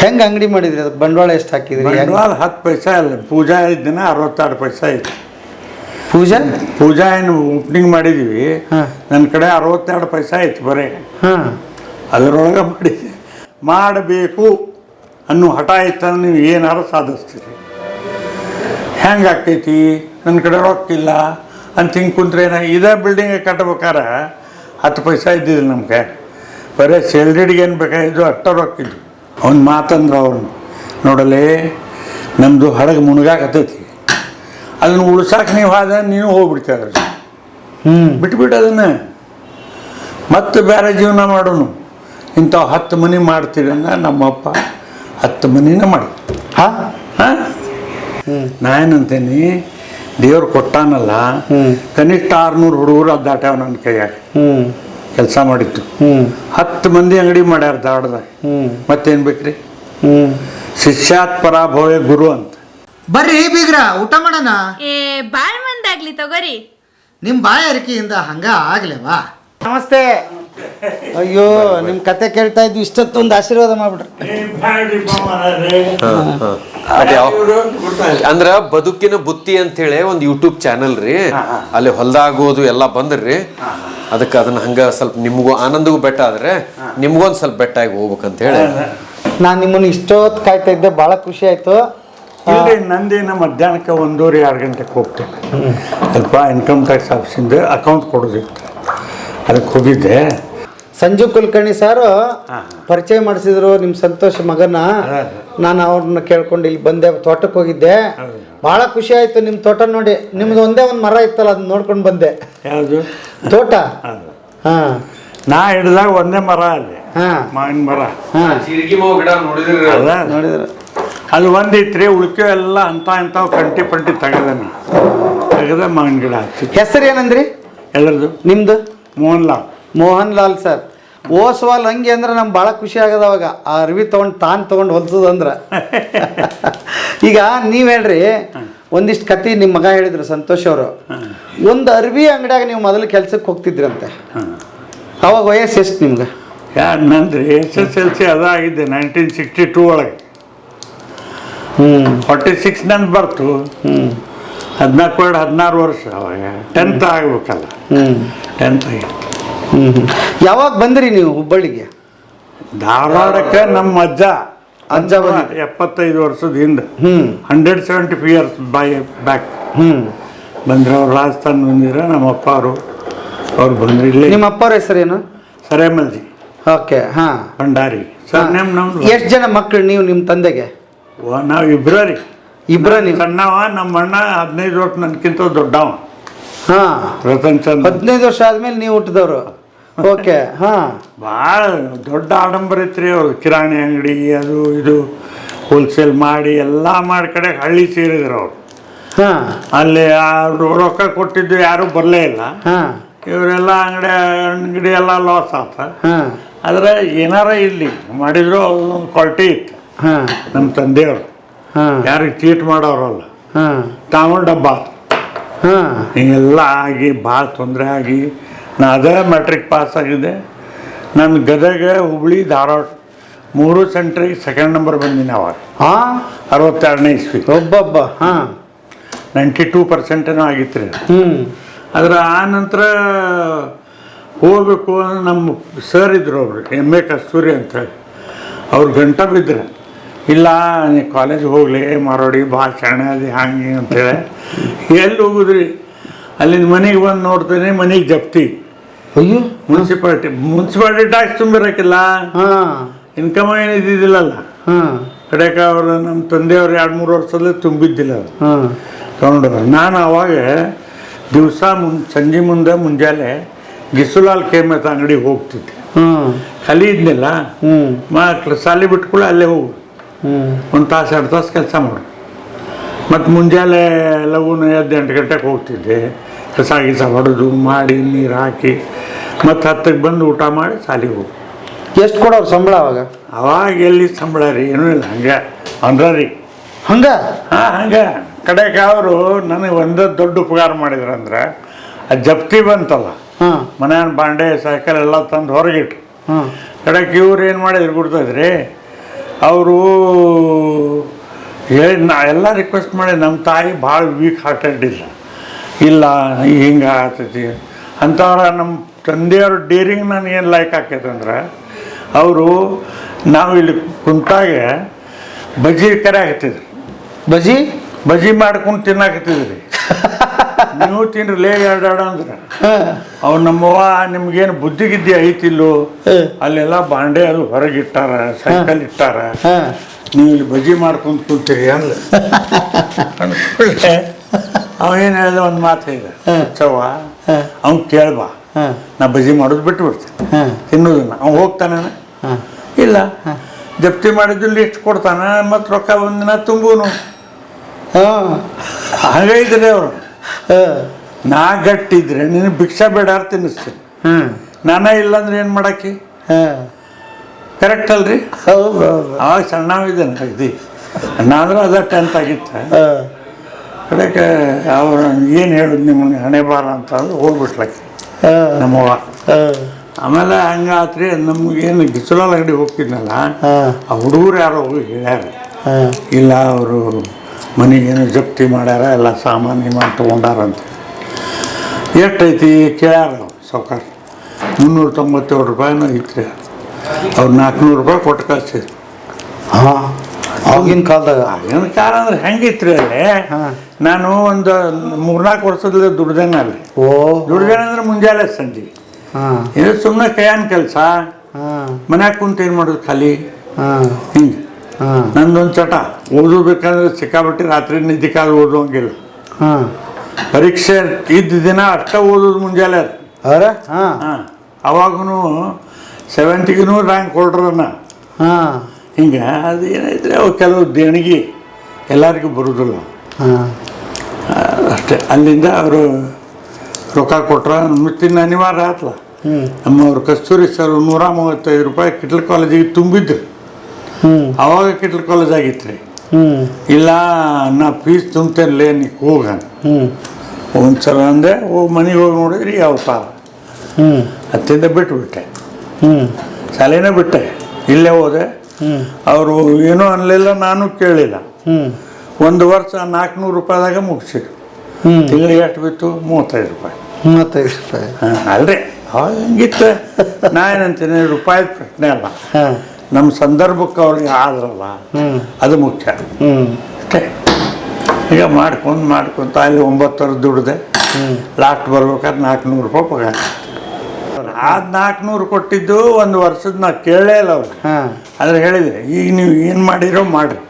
ಹೆಂಗ್ ಅಂಗಡಿ ಮಾಡಿದ್ರಿ ಅದಕ್ಕೆ? ಬಂಡವಾಳ ಎಷ್ಟು ಹಾಕಿದ್ರಿ? ಬಂಡವಾಳ ಹತ್ತು ಪೈಸೆ ಅಲ್ಲ ಪೂಜಾ ಇದ್ದಿನ ಅರವತ್ತಾರು ಪೈಸೆ ಐತಿ. ಪೂಜಾ? ಪೂಜಾ ಏನು ಓಪನಿಂಗ್ ಮಾಡಿದ್ವಿ. ನನ್ನ ಕಡೆ ಅರವತ್ತೆರಡು ಪೈಸೆ ಐತಿ ಬರೀ. ಹಾ. ಅದರೊಳಗೆ ಮಾಡಿದ್ವಿ ಮಾಡಬೇಕು ಅನ್ನೋ ಹಠ ಇತ್ತಂದ್ರೆ ನೀವು ಏನಾರು ಸಾಧಿಸ್ತೀರಿ. ಹೆಂಗೆ ಆಗ್ತೈತಿ? ನನ್ನ ಕಡೆ ರೊಕ್ಕ ಇಲ್ಲ. ಅಂತ ಹಿಂಗೆ ಕುಂತ್ರೆ ಏನ ಇದೇ ಬಿಲ್ಡಿಂಗ್ ಕಟ್ಬೇಕಾರೆ ಹತ್ತು ಪೈಸೆ ಇದ್ದಿದ್ದಿಲ್ಲ ನಮ್ಗೆ. ಬರೀ ಸ್ಯಾಲ್ರಿಡಿಗೆ ಏನು ಬೇಕಾಗಿದ್ದು ಅಷ್ಟೇ ರೊಕ್ಕ ಇದ್ದು ಅವ್ನು ಮಾತಂದ್ರೆ ಅವ್ರು ನೋಡಲೇ ನಮ್ಮದು ಹಡಗು ಮುಳುಗಾಕತ್ತೈತಿ ಅದನ್ನು ಉಳ್ಸಾಕ ನೀವು ಆದ ನೀನು ಹೋಗ್ಬಿಡ್ತೀಯ ಅದ್ರಲ್ಲಿ. ಹ್ಞೂ ಬಿಟ್ಬಿಟ್ಟು ಅದನ್ನು. ಮತ್ತೆ ಬೇರೆ ಜೀವನ ಮಾಡೋನು. ಇಂಥವು ಹತ್ತು ಮನೆ ಮಾಡ್ತೀರಿ ಅಂದ ನಮ್ಮಪ್ಪ ಹತ್ತು ಮನಿನ ಮಾಡಿ. ಹಾಂ? ಹಾಂ? ನಾನು ಏನಂತೇನಿ ದೇವ್ರು ಕೊಟ್ಟಾನಲ್ಲ. ಕನಿಷ್ಠ ಆರುನೂರು ಹುಡುಗರು ಅದು ದಾಟ್ಯಾವ ನನ್ನ ಕೈಯಾಗ. ಹ್ಮ್. ಕೆಲಸ ಮಾಡಿತ್ತು ಹ್ಮ್. ಹತ್ತು ಮಂದಿ ಅಂಗಡಿ ಮಾಡ್ಯಾರ ಧಾರವಾಡದಾಗ ಮತ್ತೇನ್ ಮತ್ತೇನು ಬೇಕ್ರಿ? ಹ್ಮ್. ಶಿಷ್ಯಾತ್ ಪರಾಭವೇ ಗುರು ಅಂತ. ಬರ್ರಿ ಬೀಗ್ರ ಊಟ ಮಾಡೋಣ? ಏ ಬಾಳ್ ಮಂದಾಗ್ಲಿ ತಗೋರಿ. ನಿಮ್ಮ ಬಾಯಾರಿಕೆಯಿಂದ ಹಂಗ ಆಗ್ಲೇವಾ? ನಮಸ್ತೆ. ಅಯ್ಯೋ ನಿಮ್ ಕತೆ ಕೇಳ್ತಾ ಇದ್ವಿ ಇಷ್ಟೊತ್ತು ಒಂದು ಆಶೀರ್ವಾದ ಮಾಡ್ಬಿಟ್ರಿ. ಅದೇ ಅಂದ್ರ ಬದುಕಿನ ಬುತ್ತಿ ಅಂತ ಹೇಳಿ ಒಂದು ಯೂಟ್ಯೂಬ್ ಚಾನಲ್ ರೀ. ಅಲ್ಲಿ ಹೊಲ್ದಾಗೋದು ಎಲ್ಲ ಬಂದ್ರಿ. ಅದಕ್ಕೆ ಅದನ್ನ ಹಂಗ ಸ್ವಲ್ಪ ನಿಮಗೂ ಆನಂದಗೂ ಬೆಟ್ಟ ಆದ್ರೆ ನಿಮ್ಗೊಂದ್ ಸ್ವಲ್ಪ ಬೆಟ್ಟ ಆಗಿ ಹೋಗ್ಬೇಕಂತ ಹೇಳಿ. ನಾನು ನಿಮ್ಮನ್ನು ಇಷ್ಟೊತ್ತು ಕಾಯ್ತಾ ಇದ್ದೆ ಭಾಳ ಖುಷಿ ಆಯ್ತು. ಇಲ್ರಿ ನಂದೇನ ಮಧ್ಯಾಹ್ನಕ್ಕೆ ಒಂದೂವರೆ ಎರಡು ಗಂಟೆಗೆ ಹೋಗ್ತೇನೆ. ಸ್ವಲ್ಪ ಇನ್ಕಮ್ ಟ್ಯಾಕ್ಸ್ ಆಫೀಸಿಂದ ಅಕೌಂಟ್ ಕೊಡೋದಿತ್ತು. ಅದಕ್ಕೆ ಹೋಗಿದ್ದೆ. ಸಂಜು ಕುಲಕರ್ಣಿ ಸಾರು ಪರಿಚಯ ಮಾಡಿಸಿದ್ರು ನಿಮ್ಮ ಸಂತೋಷ ಮಗನ ನಾನು ಅವ್ರನ್ನ ಕೇಳ್ಕೊಂಡು ಇಲ್ಲಿ ಬಂದೆ ತೋಟಕ್ಕೆ ಹೋಗಿದ್ದೆ. ಭಾಳ ಖುಷಿ ಆಯ್ತು ನಿಮ್ಮ ತೋಟ ನೋಡಿ. ನಿಮ್ದು ಒಂದೇ ಒಂದು ಮರ ಇತ್ತಲ್ಲ ಅದನ್ನ ನೋಡ್ಕೊಂಡು ಬಂದೆ. ಯಾವುದು? ತೋಟ? ಹಾ. ನಾ ಹಿಡಿದಾಗ ಒಂದೇ ಮರ ಅಲ್ಲಿ. ಹಾ. ಮಾವಿನ ಮರ. ನೋಡಿದ್ರಿ? ಅಲ್ಲಿ. ಒಂದಿತ್ರಿ ಉಳ್ಕೆ ಎಲ್ಲ ಅಂತ ಇಂಥವು ಕಂಟಿ ಪಂಟಿ ತೆಗೆದ ತೆಗೆದ ಮಾವಿನ ಗಿಡ ಹೆಸರು ಏನಂದ್ರಿ? ಎಲ್ಲರದು? ನಿಮ್ದು? ಮೋಹನ್ ಲಾಲ್ ಮೋಹನ್ ಲಾಲ್ ಸರ್ ಓಸ್ವಾಲ್ ಹಂಗೆ ಅಂದ್ರೆ ನಮ್ಗೆ ಭಾಳ ಖುಷಿ ಆಗದ ಅವಾಗ. ಆ ಅರ್ವಿ ತೊಗೊಂಡು ತಾನು ತೊಗೊಂಡು ಹೊಲ್ಸೋದಂದ್ರೆ ಈಗ ನೀವು ಹೇಳ್ರಿ ಒಂದಿಷ್ಟು ಕತೆ ನಿಮ್ಮ ಮಗ ಹೇಳಿದ್ರು ಸಂತೋಷ್ ಅವರು. ಒಂದು ಅರ್ವಿ ಅಂಗಡಿಯಾಗ ನೀವು ಮೊದಲು ಕೆಲ್ಸಕ್ಕೆ ಹೋಗ್ತಿದ್ರಂತೆ. ಅವಾಗ ವಯಸ್ಸು ಎಷ್ಟು ನಿಮ್ಗೆ? ಯಾರು ನಂದ್ರಿ? ಎಸ್ ಎಸ್ ಎಲ್ ಸಿ ಅದಾಗಿದ್ದೆ ನೈನ್ಟೀನ್ ಸಿಕ್ಸ್ಟಿ ಟೂ ಒಳಗೆ. ಹ್ಞೂ ಫಾರ್ಟಿ ಸಿಕ್ಸ್ ನಂದು ಬರ್ತು. ಹ್ಞೂ ಹದಿನಾಲ್ಕು ಎರಡು ಹದಿನಾರು ವರ್ಷ ಅವಾಗ ಟೆಂತ್ ಆಗ್ಬೇಕಲ್ಲ. ಹ್ಞೂ ಟೆಂತ್ ಆಗಿತ್ತು ಹ್ಞೂ ಹ್ಞೂ ಯಾವಾಗ ಬಂದ್ರಿ ನೀವು ಹುಬ್ಬಳ್ಳಿಗೆ? ಧಾರವಾಡಕ್ಕೆ ನಮ್ಮ ಅಜ್ಜ. ಅಜ್ಜ ಬಂದಿದ್ರು. ಎಪ್ಪತ್ತೈದು ವರ್ಷದ ಹಿಂದೆ. ಹ್ಞೂ hundred seventy five years by back ಹ್ಞೂ ಬಂದ್ರೆ ಅವ್ರು ರಾಜಸ್ಥಾನ ಬಂದಿರ ನಮ್ಮ ಅಪ್ಪ ಅವರು ಅವ್ರು ಬಂದ್ರು ಇಲ್ಲಿ. ನಿಮ್ಮ ಅಪ್ಪವ್ರ ಹೆಸರೇನು? ಸರೇಮಲ್ಜಿ. ಓಕೆ ಹಾಂ. ಭಂಡಾರಿ. ಸರ್ ನಮ್ಮ ನಮ್ದು. ಎಷ್ಟು ಜನ ಮಕ್ಕಳು ನೀವು ನಿಮ್ಮ ತಂದೆಗೆ? ನಾವು ಇಬ್ಬರೇ ಇಬ್ಬರ ನೀವು ಸಣ್ಣವ ನಮ್ಮ ಅಣ್ಣ ಹದಿನೈದು ವರ್ಷ ನನ್ಕಿಂತ ದೊಡ್ಡವ. ಹಾಂ. ರತನ್ ಚಂದ್. ಹದಿನೈದು ವರ್ಷ ಆದ್ಮೇಲೆ ನೀವು ಹುಟ್ಟಿದವರು. ಓಕೆ ಹಾಂ. ಭಾಳ ದೊಡ್ಡ ಆಡಂಬರ ಐತ್ರಿ ಅವ್ರು. ಕಿರಾಣಿ ಅಂಗಡಿ ಅದು ಇದು ಹೋಲ್ಸೇಲ್ ಮಾಡಿ ಎಲ್ಲ ಮಾಡಿ ಕಡೆ ಹಳ್ಳಿ ಸೇರಿದ್ರು ಅವ್ರು. ಹಾಂ. ಅಲ್ಲಿ ಅವ್ರು ರೊಕ್ಕ ಕೊಟ್ಟಿದ್ದು ಯಾರೂ ಬರಲೇ ಇಲ್ಲ. ಹಾಂ. ಇವರೆಲ್ಲ ಅಂಗಡಿ ಅಂಗಡಿ ಎಲ್ಲ ಲಾಸ್ ಆತ. ಆದ್ರೆ ಏನಾರ ಇರ್ಲಿ. ಮಾಡಿದ್ರು ಒಂದು ಕ್ವಾಲಿಟಿ ಇತ್ತು. ಹಾಂ. ನಮ್ಮ ತಂದೆಯವರು. ಹಾಂ. ಯಾರಿಗೆ ಚೀಟ್ ಮಾಡೋರಲ್ಲ ಹಾಂ. ತಾವು ಡಬ್ಬ. ಹಾಂ. ಹಿಂಗೆಲ್ಲ ಆಗಿ ಭಾಳ ತೊಂದರೆ ಆಗಿ ನಾ ಅದೇ ಮೆಟ್ರಿಕ್ ಪಾಸ್ ಆಗಿದೆ. ನನ್ನ ಗದಗ ಹುಬ್ಳಿ ಧಾರವಾಡ ಮೂರು ಸೆಂಟ್ರಿಗೆ ಸೆಕೆಂಡ್ ನಂಬರ್ ಬಂದಿನಿ ಅವಾಗ. ಹಾಂ ಅರವತ್ತೆರಡನೇ ಇಸ್ವಿ. ಒಬ್ಬೊಬ್ಬ. ಹಾಂ. ನೈಂಟಿ ಟೂ ಪರ್ಸೆಂಟೇನೋ ಆಗಿತ್ತು ರೀ ಹ್ಞೂ ಆದರೆ ಆ ನಂತರ ಹೋಗ್ಬೇಕು ಅಂದ್ರೆ ನಮ್ಮ ಸರ್ ಇದ್ರು ಅವರು ಎಂ ಎ ಕಸ್ತೂರಿ ಅಂತೇಳಿ ಅವ್ರು ಗಂಟ ಇಲ್ಲ ನೀ ಕಾಲೇಜ್ ಹೋಗಲಿ ಮಾರೋಡಿ ಭಾಳ ಶಾಣೆ ಅದು ಹಂಗೆ ಅಂತೇಳಿ ಎಲ್ಲಿ ಹೋಗುದ್ರಿ? ಅಲ್ಲಿಂದ ಮನೆಗೆ ಬಂದು ನೋಡ್ತೇನೆ ಮನೆಗೆ ಜಪ್ತಿ. ಅಯ್ಯೋ ಮುನ್ಸಿಪಾಲ್ಟಿ ಮುನ್ಸಿಪಾಲ್ಟಿ ಟ್ಯಾಕ್ಸ್ ತುಂಬಿರಕ್ಕಿಲ್ಲ. ಹಾಂ. ಇನ್ಕಮ್ ಏನು ಇದ್ದಿದ್ದಿಲ್ಲಲ್ಲ? ಹಾಂ. ಕಡೆಗೆ ಅವರು ನಮ್ಮ ತಂದೆಯವ್ರು ಎರಡು ಮೂರು ವರ್ಷದಲ್ಲೇ ತುಂಬಿದ್ದಿಲ್ಲ ಅದು ಹಾಂ. ತೊಗೊಂಡ್ರು ನಾನು ಅವಾಗ ದಿವಸ ಮುನ್ ಸಂಜೆ ಮುಂದೆ ಮುಂಜಾನೆ ಗಿಸುಲಾಲ್ ಕೇಮತ್ ಅಂಗಡಿಗೆ ಹೋಗ್ತಿದ್ದೆ. ಖಾಲಿ ಇದ್ನಿಲ್ಲ? ಹ್ಞೂ ಮಕ್ಳು ಸಾಲಿ ಬಿಟ್ಕೊಳ್ಳಿ ಅಲ್ಲೇ ಹೋಗು ಒಂದು ತಾಸು ಎರಡು ತಾಸು ಕೆಲಸ ಮಾಡು. ಮತ್ತು ಮುಂಜಾನೆ ಲಘುನ ಎದ್ದು ಎಂಟು ಗಂಟೆಗೆ ಹೋಗ್ತಿದ್ದೆ. ಕಸ ಗಿಸ ಹೊಡೆದು ಮಾಡಿ ನೀರು ಹಾಕಿ ಮತ್ತು ಹತ್ತಕ್ಕೆ ಬಂದು ಊಟ ಮಾಡಿ ಸಾಲಿಗೆ ಹೋಗಿ ಎಷ್ಟು ಕೊಡೋರು ಸಂಬಳ ಅವಾಗ? ಅವಾಗ ಎಲ್ಲಿ ಸಂಬಳ ರೀ? ಏನೂ ಇಲ್ಲ ಹಂಗೆ. ಅಂದ್ರೆ ರೀ. ಹಂಗೆ? ಹಾಂ ಹಂಗೆ. ಕಡೆಗೆ ಅವರು ನನಗೆ ಒಂದೇ ದೊಡ್ಡ ಉಪಕಾರ ಮಾಡಿದ್ರಂದ್ರೆ ಆ ಜಪ್ತಿ ಬಂತಲ್ಲ ಹಾಂ. ಮನೆಯ ಬಾಂಡೆ ಸೈಕಲ್ ಎಲ್ಲ ತಂದು ಹೊರಗಿಟ್ಟು ಹಾಂ. ಕಡೆಗೆ ಇವ್ರು ಏನು ಮಾಡಿದ್ರು ಗುರ್ತದ್ರಿ ಅವರು ಹೇಳಿ ನಾ ಎಲ್ಲ ರಿಕ್ವೆಸ್ಟ್ ಮಾಡಿ ನಮ್ಮ ತಾಯಿ ಭಾಳ ವೀಕ್ ಹಾರ್ಟೆಡ್ ಇಲ್ಲ. ಇಲ್ಲ ಹಿಂಗೆ ಆಗ್ತೈತಿ ಅಂಥವ್ರ ನಮ್ಮ ತಂದೆಯವ್ರ ಡೇರಿಂಗ್ ನಾನು ಏನು ಲೈಕ್ ಆಕೈತೆ ಅಂದ್ರೆ ಅವರು ನಾವು ಇಲ್ಲಿ ಕುಂತಾಗೆ ಬಜ್ಜಿ ಕರೆ ಆಗ್ತಿದ್ರು ಬಜಿ ಬಜ್ಜಿ ಮಾಡ್ಕೊಂಡು ತಿನ್ನಾಕತ್ತಿದ್ರಿ ನೀವು ತಿನ್ರಿ ಲೇ ಎರಡು ಎರಡು ಅಂದ್ರೆ. ಅವ್ರು ನಮ್ಮವ್ವ ನಿಮ್ಗೇನು ಬುದ್ಧಿ ಗಿದ್ದಿ ಐತಿಲ್ಲೋ ಅಲ್ಲೆಲ್ಲ ಬಾಂಡೆ ಅದು ಹೊರಗೆ ಇಟ್ಟಾರ. ಸೈಕಲ್ ಇಟ್ಟಾರ ನೀವು ಇಲ್ಲಿ ಬಜ್ಜಿ ಮಾಡ್ಕೊಂಡು ಕುಂತೀರಿ ಅವ ಅವೇನು ಹೇಳ್ದ? ಒಂದು ಮಾತು ಹೇಳಿದ. ಚವ್ವ ಅವ್ನು ಕೇಳ್ಬಾ. ನಾ ಬಜ್ಜಿ ಮಾಡೋದು ಬಿಟ್ಟು ಬಿಡ್ತೀನಿ. ತಿನ್ನೋದನ್ನ ಅವ್ನು ಹೋಗ್ತಾನೆ ಇಲ್ಲ. ಜಪ್ತಿ ಮಾಡಿದ್ದು ಲಿಸ್ಟ್ ಕೊಡ್ತಾನ ಮತ್ತು ರೊಕ್ಕ ಒಂದಿನ ತುಂಬೂನು. ಹಾ. ಹಾಗೈತ್ರಿ ಅವರು. ನಾ ಗಟ್ಟಿದ್ರೆ ನೀನು ಭಿಕ್ಷಾ ಬೇಡ ತಿನ್ನಿಸ್ತೀನಿ ಹ್ಮ್ ನಾನೇ ಇಲ್ಲಾಂದ್ರೆ ಏನು ಮಾಡಾಕಿ? ಹಾ. ಕರೆಕ್ಟ್ ಅಲ್ರಿ? ಹೌದು ಹೌದು ಅವಾಗ ಸಣ್ಣವಿದ್ದೇನೆ ಇದು. ನಾದ್ರೆ ಅದ ಟೆಂತ್ ಆಗಿತ್ತು. ಅದಕ್ಕೆ ಕಡೆಗೆ ಅವ್ರು ಏನು ಹೇಳುದು ನಿಮ್ಮನ್ನ ಹಣೆ ಬಾರ ಅಂತ ಅಂದು ಹೋಗ್ಬಿಟ್ಲಕ್ಕೆ ನಮ್ಮವ್ವ ಹಾ. ಆಮೇಲೆ ಹಂಗಾತ್ರಿ ನಮಗೇನು ಗಿಚ್ಚಲಾಲ್ ಅಂಗಡಿ ಹೋಗ್ತಿದ್ನಲ್ಲ ಆ ಹುಡುಗರು ಯಾರೋ ಹೋಗಿ ಹೇಳ್ಯಾರ. ಇಲ್ಲ ಅವರು ಮನೆಗೇನು ಜಪ್ತಿ ಮಾಡ್ಯಾರ ಎಲ್ಲ ಸಾಮಾನು ಮಾಡಿ ತೊಗೊಂಡಾರಂತ. ಎಷ್ಟೈತಿ ಕೇಳ್ಯಾರ ಸಾವ್ಕಾರ. ಮುನ್ನೂರ ತೊಂಬತ್ತೇಳು ರೂಪಾಯಿನೂ ಐತ್ರಿ. ಅವ್ರು ನಾಲ್ಕುನೂರು ರೂಪಾಯಿ ಕೊಟ್ಟು ಕಳಿಸಿ ಹಾಂ ಆಗಿನ ಕಾಲದಾಗ. ಆಗಿನ ಕಾಲ ಅಂದ್ರೆ ಹೆಂಗಿತ್ರಿ ಅಲ್ಲಿ? ಹಾ. ನಾನು ಒಂದು ಮೂರ್ನಾಲ್ಕು ವರ್ಷದಲ್ಲಿ ದುಡ್ದೇನ ಅಲ್ಲಿ. ಓ. ದುಡ್ದೇನೆ ಅಂದ್ರೆ ಮುಂಜಾನೆ ಸಂಜೆ. ಹಾ. ಇದು ಸುಮ್ಮನೆ ಕೈಯನ್ ಕೆಲಸ? ಹಾ. ಮನ್ಯಾಗ ಕುಂತ ಏನು ಮಾಡೋದು ಖಾಲಿ? ಹಾ. ಹಿಂಗೆ. ನಂದೊಂದು ಚಟ. ಓದಬೇಕಂದ್ರೆ ಸಿಕ್ಕಾಬಿಟ್ಟು ರಾತ್ರಿ ನಿದ್ದೆ ಕಾಲ ಓದುವಂಗಿಲ್ಲ. ಹಾ. ಪರೀಕ್ಷೆ ಇದ್ದ ದಿನ ಅಷ್ಟ ಓದೋದು ಮುಂಜಾನೆ ಅವಾಗೂ ಸೆವೆಂಟಿಗೂ ರ್ಯಾಂಕ್ ಹೊಲ್ಡ್ರನ್ನ ಹಾ. ಹಿಂಗೆ ಅದು ಏನೈತ್ರಿ ಅವು ಕೆಲವು ದೇಣಿಗೆ ಎಲ್ಲರಿಗೂ ಬರೋದಿಲ್ಲ. ಅಷ್ಟೇ. ಅಲ್ಲಿಂದ ಅವರು ರೊಕ್ಕ ಕೊಟ್ರ ಮುತ್ತಿನ ಅನಿವಾರ್ಯ ಆತ್ಲ. ನಮ್ಮವರು ಕಸ್ತೂರಿ ಸರ್ ನೂರ ಮೂವತ್ತೈದು ರೂಪಾಯಿ ಕಿಟ್ಲ್ ಕಾಲೇಜಿಗೆ ತುಂಬಿದ್ರು. ಅವಾಗ ಕಿಟ್ಲ್ ಕಾಲೇಜ್ ಆಗಿತ್ತು ರೀ ಇಲ್ಲ ನಾ ಫೀಸ್ ತುಂಬ್ತೇನೆ ನೀ ಹೋಗ ಹ್ಮ್. ಒಂದು ಸಲ ಅಂದೆ ಹೋಗಿ ಮನೆಗೆ ಹೋಗಿ ನೋಡಿದ್ರಿ ಯಾವ ಹ್ಮ್. ಅತ್ತಿಂದ ಬಿಟ್ಟುಬಿಟ್ಟೆ ಹ್ಮ್. ಶಾಲೆನೇ ಬಿಟ್ಟೆ. ಇಲ್ಲೇ ಹೋದೆ. ಅವರು ಏನೂ ಅನ್ನಲಿಲ್ಲ ನಾನು ಕೇಳಿಲ್ಲ. ಹ್ಮ್. ಒಂದು ವರ್ಷ ನಾಲ್ಕುನೂರು ರೂಪಾಯಿದಾಗ ಮುಗಿಸಿದ್ರು ತಿಂಗಳಿಗೆ ಎಷ್ಟು ಬಿತ್ತು? ಮೂವತ್ತೈದು ರೂಪಾಯಿ. ಮೂವತ್ತೈದು ರೂಪಾಯಿ. ಹಾಂ ಅಲ್ರಿ. ಅವಾಗ ಹಂಗಿತ್ತು? ನಾ ಏನಂತೀನಿ ರೂಪಾಯಿ ಪ್ರಶ್ನೆ ಅಲ್ಲ. ನಮ್ಮ ಸಂದರ್ಭಕ್ಕೆ ಅವ್ರಿಗೆ ಆದ್ರಲ್ಲ ಅದು ಮುಖ್ಯ. ಅಷ್ಟೇ. ಈಗ ಮಾಡ್ಕೊಂಡು ಮಾಡ್ಕೊಂತ ಅಲ್ಲಿ ಒಂಬತ್ತರ ದುಡ್ದೆ. ಲಾಸ್ಟ್ ಬರ್ಬೇಕಾದ್ರೆ ನಾಲ್ಕುನೂರು ರೂಪಾಯಿ ಪಗಾರ. ಆದ ನಾಲ್ಕುನೂರು ಕೊಟ್ಟಿದ್ದು ಒಂದು ವರ್ಷದ ನಾ ಕೇಳೇ ಇಲ್ಲ ಅವ್ರು ಆದರೆ ಹೇಳಿದೆ ಈಗ ನೀವು ಏನು ಮಾಡಿರೋ ಮಾಡಿರಿ.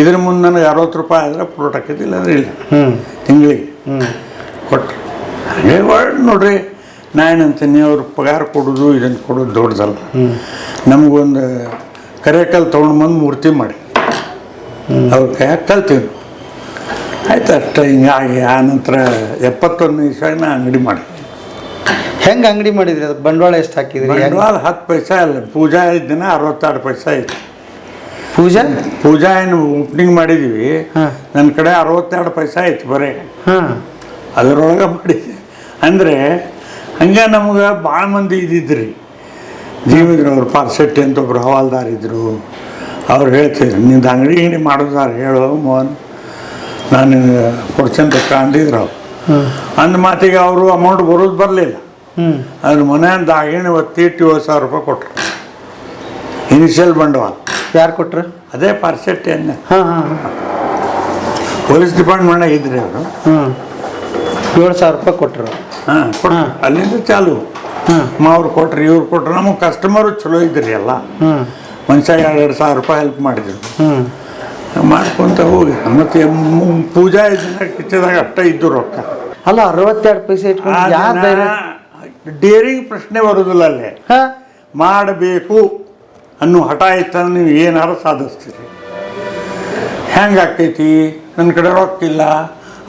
ಇದ್ರ ಮುಂದೆ ನನಗೆ ಅರವತ್ತು ರೂಪಾಯಿ ಆದರೆ ಪ್ರೋಟಕ್ಕಿದ್ದಿಲ್ಲ ಅಂದ್ರೆ ಇಲ್ಲ. ತಿಂಗಳಿಗೆ. ಕೊಟ್ಟು ಕೊಟ್ಟರು ಹಾಗೆ ಒಳ್ಳೆ ನೋಡ್ರಿ. ನಾ ಏನಂತೀನಿ ಅವ್ರು ಪಗಾರ ಕೊಡೋದು ಇದನ್ನು ಕೊಡೋದು ದೊಡ್ಡದಲ್ಲ. ನಮಗೊಂದು ಕರೆಕಲ್ ತೊಗೊಂಡು ಬಂದು ಮೂರ್ತಿ ಮಾಡಿ. ಅವ್ರ ಕೈಯಾಗ ಕಲ್ತೀವಿ ಆಯ್ತು ಅಷ್ಟೇ. ಹಿಂಗಾಗಿ ಆ ನಂತರ ಎಪ್ಪತ್ತೊಂದು ನಿಮಿಷ ನಾ ಅಂಗಡಿ ಮಾಡಿ ಹೆಂಗೆ ಅಂಗಡಿ ಮಾಡಿದ್ರಿ ಅದು? ಬಂಡವಾಳ ಎಷ್ಟು ಹಾಕಿದ್ರಿ? ಬಂಡವಾಳ ಹತ್ತು ಪೈಸಾ ಅಲ್ಲ. ಪೂಜಾ ದಿನ ಅರವತ್ತೆರಡು ಪೈಸಾ ಐತಿ ಪೂಜಾ? ಪೂಜಾ ಏನು ಓಪನಿಂಗ್ ಮಾಡಿದ್ವಿ. ನನ್ನ ಕಡೆ ಅರವತ್ತೆರಡು ಪೈಸಾ ಐತಿ ಬರೀ. ಹಾಂ. ಅದರೊಳಗೆ ಮಾಡಿದ್ವಿ ಅಂದರೆ ಹಂಗೆ ನಮ್ಗೆ ಭಾಳ ಮಂದಿ ಇದ್ದಿದ್ರಿ. ಜೀವಿದ್ರವ್ರು ಪಾರ್ಸೆಟ್ಟಿ ಅಂತ ಒಬ್ರು ಹವಾಲ್ದಾರ್ ಇದ್ದರು ಅವ್ರು ಹೇಳ್ತಿದ್ರು ನಿಂದು ಅಂಗಡಿ ಅಂಗಡಿ ಮಾಡೋದಾರ ಹೇಳು ಮೋಹನ್. ನಾನು ಕೊಡ್ಸಂತ ಅಂದಿದ್ರು ಅವ್ರು. ಅಂದ ಮಾತಿಗೆ ಅವರು ಅಮೌಂಟ್ ಬರೋದು ಬರಲಿಲ್ಲ. ಅದ್ರ ಮನೆಯಿಂದ ಆಗಿನ ಒತ್ತಿಟ್ಟು ಏಳು ಸಾವಿರ ರೂಪಾಯಿ ಕೊಟ್ಟರು ಇನಿಷಿಯಲ್ ಬಂಡವಾಳ. ಯಾರು ಕೊಟ್ರು? ಅದೇ ಪಾರ್ಸೆಟ್ಟಿ ಅನ್ನ ಪೊಲೀಸ್ ಡಿಪಾರ್ಟ್ಮೆಂಟ್ನಾಗ ಇದ್ರಿ ಅವರು. ಹ್ಞೂ ಏಳು ಸಾವಿರ ರೂಪಾಯಿ ಕೊಟ್ರು. ಹಾಂ. ಅಲ್ಲಿಂದ ಚಾಲು. ಮಾ ಅವ್ರು ಕೊಟ್ರಿ ಇವ್ರು ಕೊಟ್ರಿ ನಮಗೆ ಕಸ್ಟಮರು ಚಲೋ ಇದ್ರಿ ಎಲ್ಲ ಮನುಷ್ಯ ಎರಡು ಎರಡು ಸಾವಿರ ರೂಪಾಯಿ ಹೆಲ್ಪ್ ಮಾಡಿದ್ರು. ಮಾಡ್ಕೊಂತ ಹೋಗಿ. ಮತ್ತೆ ಪೂಜಾ ಕಿಚ್ಚದಾಗ ಅಷ್ಟ ಇದ್ದು ರೊಕ್ಕ. ಅಲ್ಲ ಅರವತ್ತೆರಡು ಪೈಸೆ ಇಟ್ಕೊಂಡು ಡೇರಿಂಗ್ ಪ್ರಶ್ನೆ ಬರೋದಿಲ್ಲ ಅಲ್ಲೇ. ಮಾಡಬೇಕು ಅನ್ನೋ ಹಠ ಇತ್ತಂದ್ರೆ ನೀವು ಏನಾರ ಸಾಧಿಸ್ತೀರಿ. ಹೆಂಗೆ ಆಕೈತಿ ನನ್ನ ಕಡೆ ರೊಕ್ಕ ಇಲ್ಲ.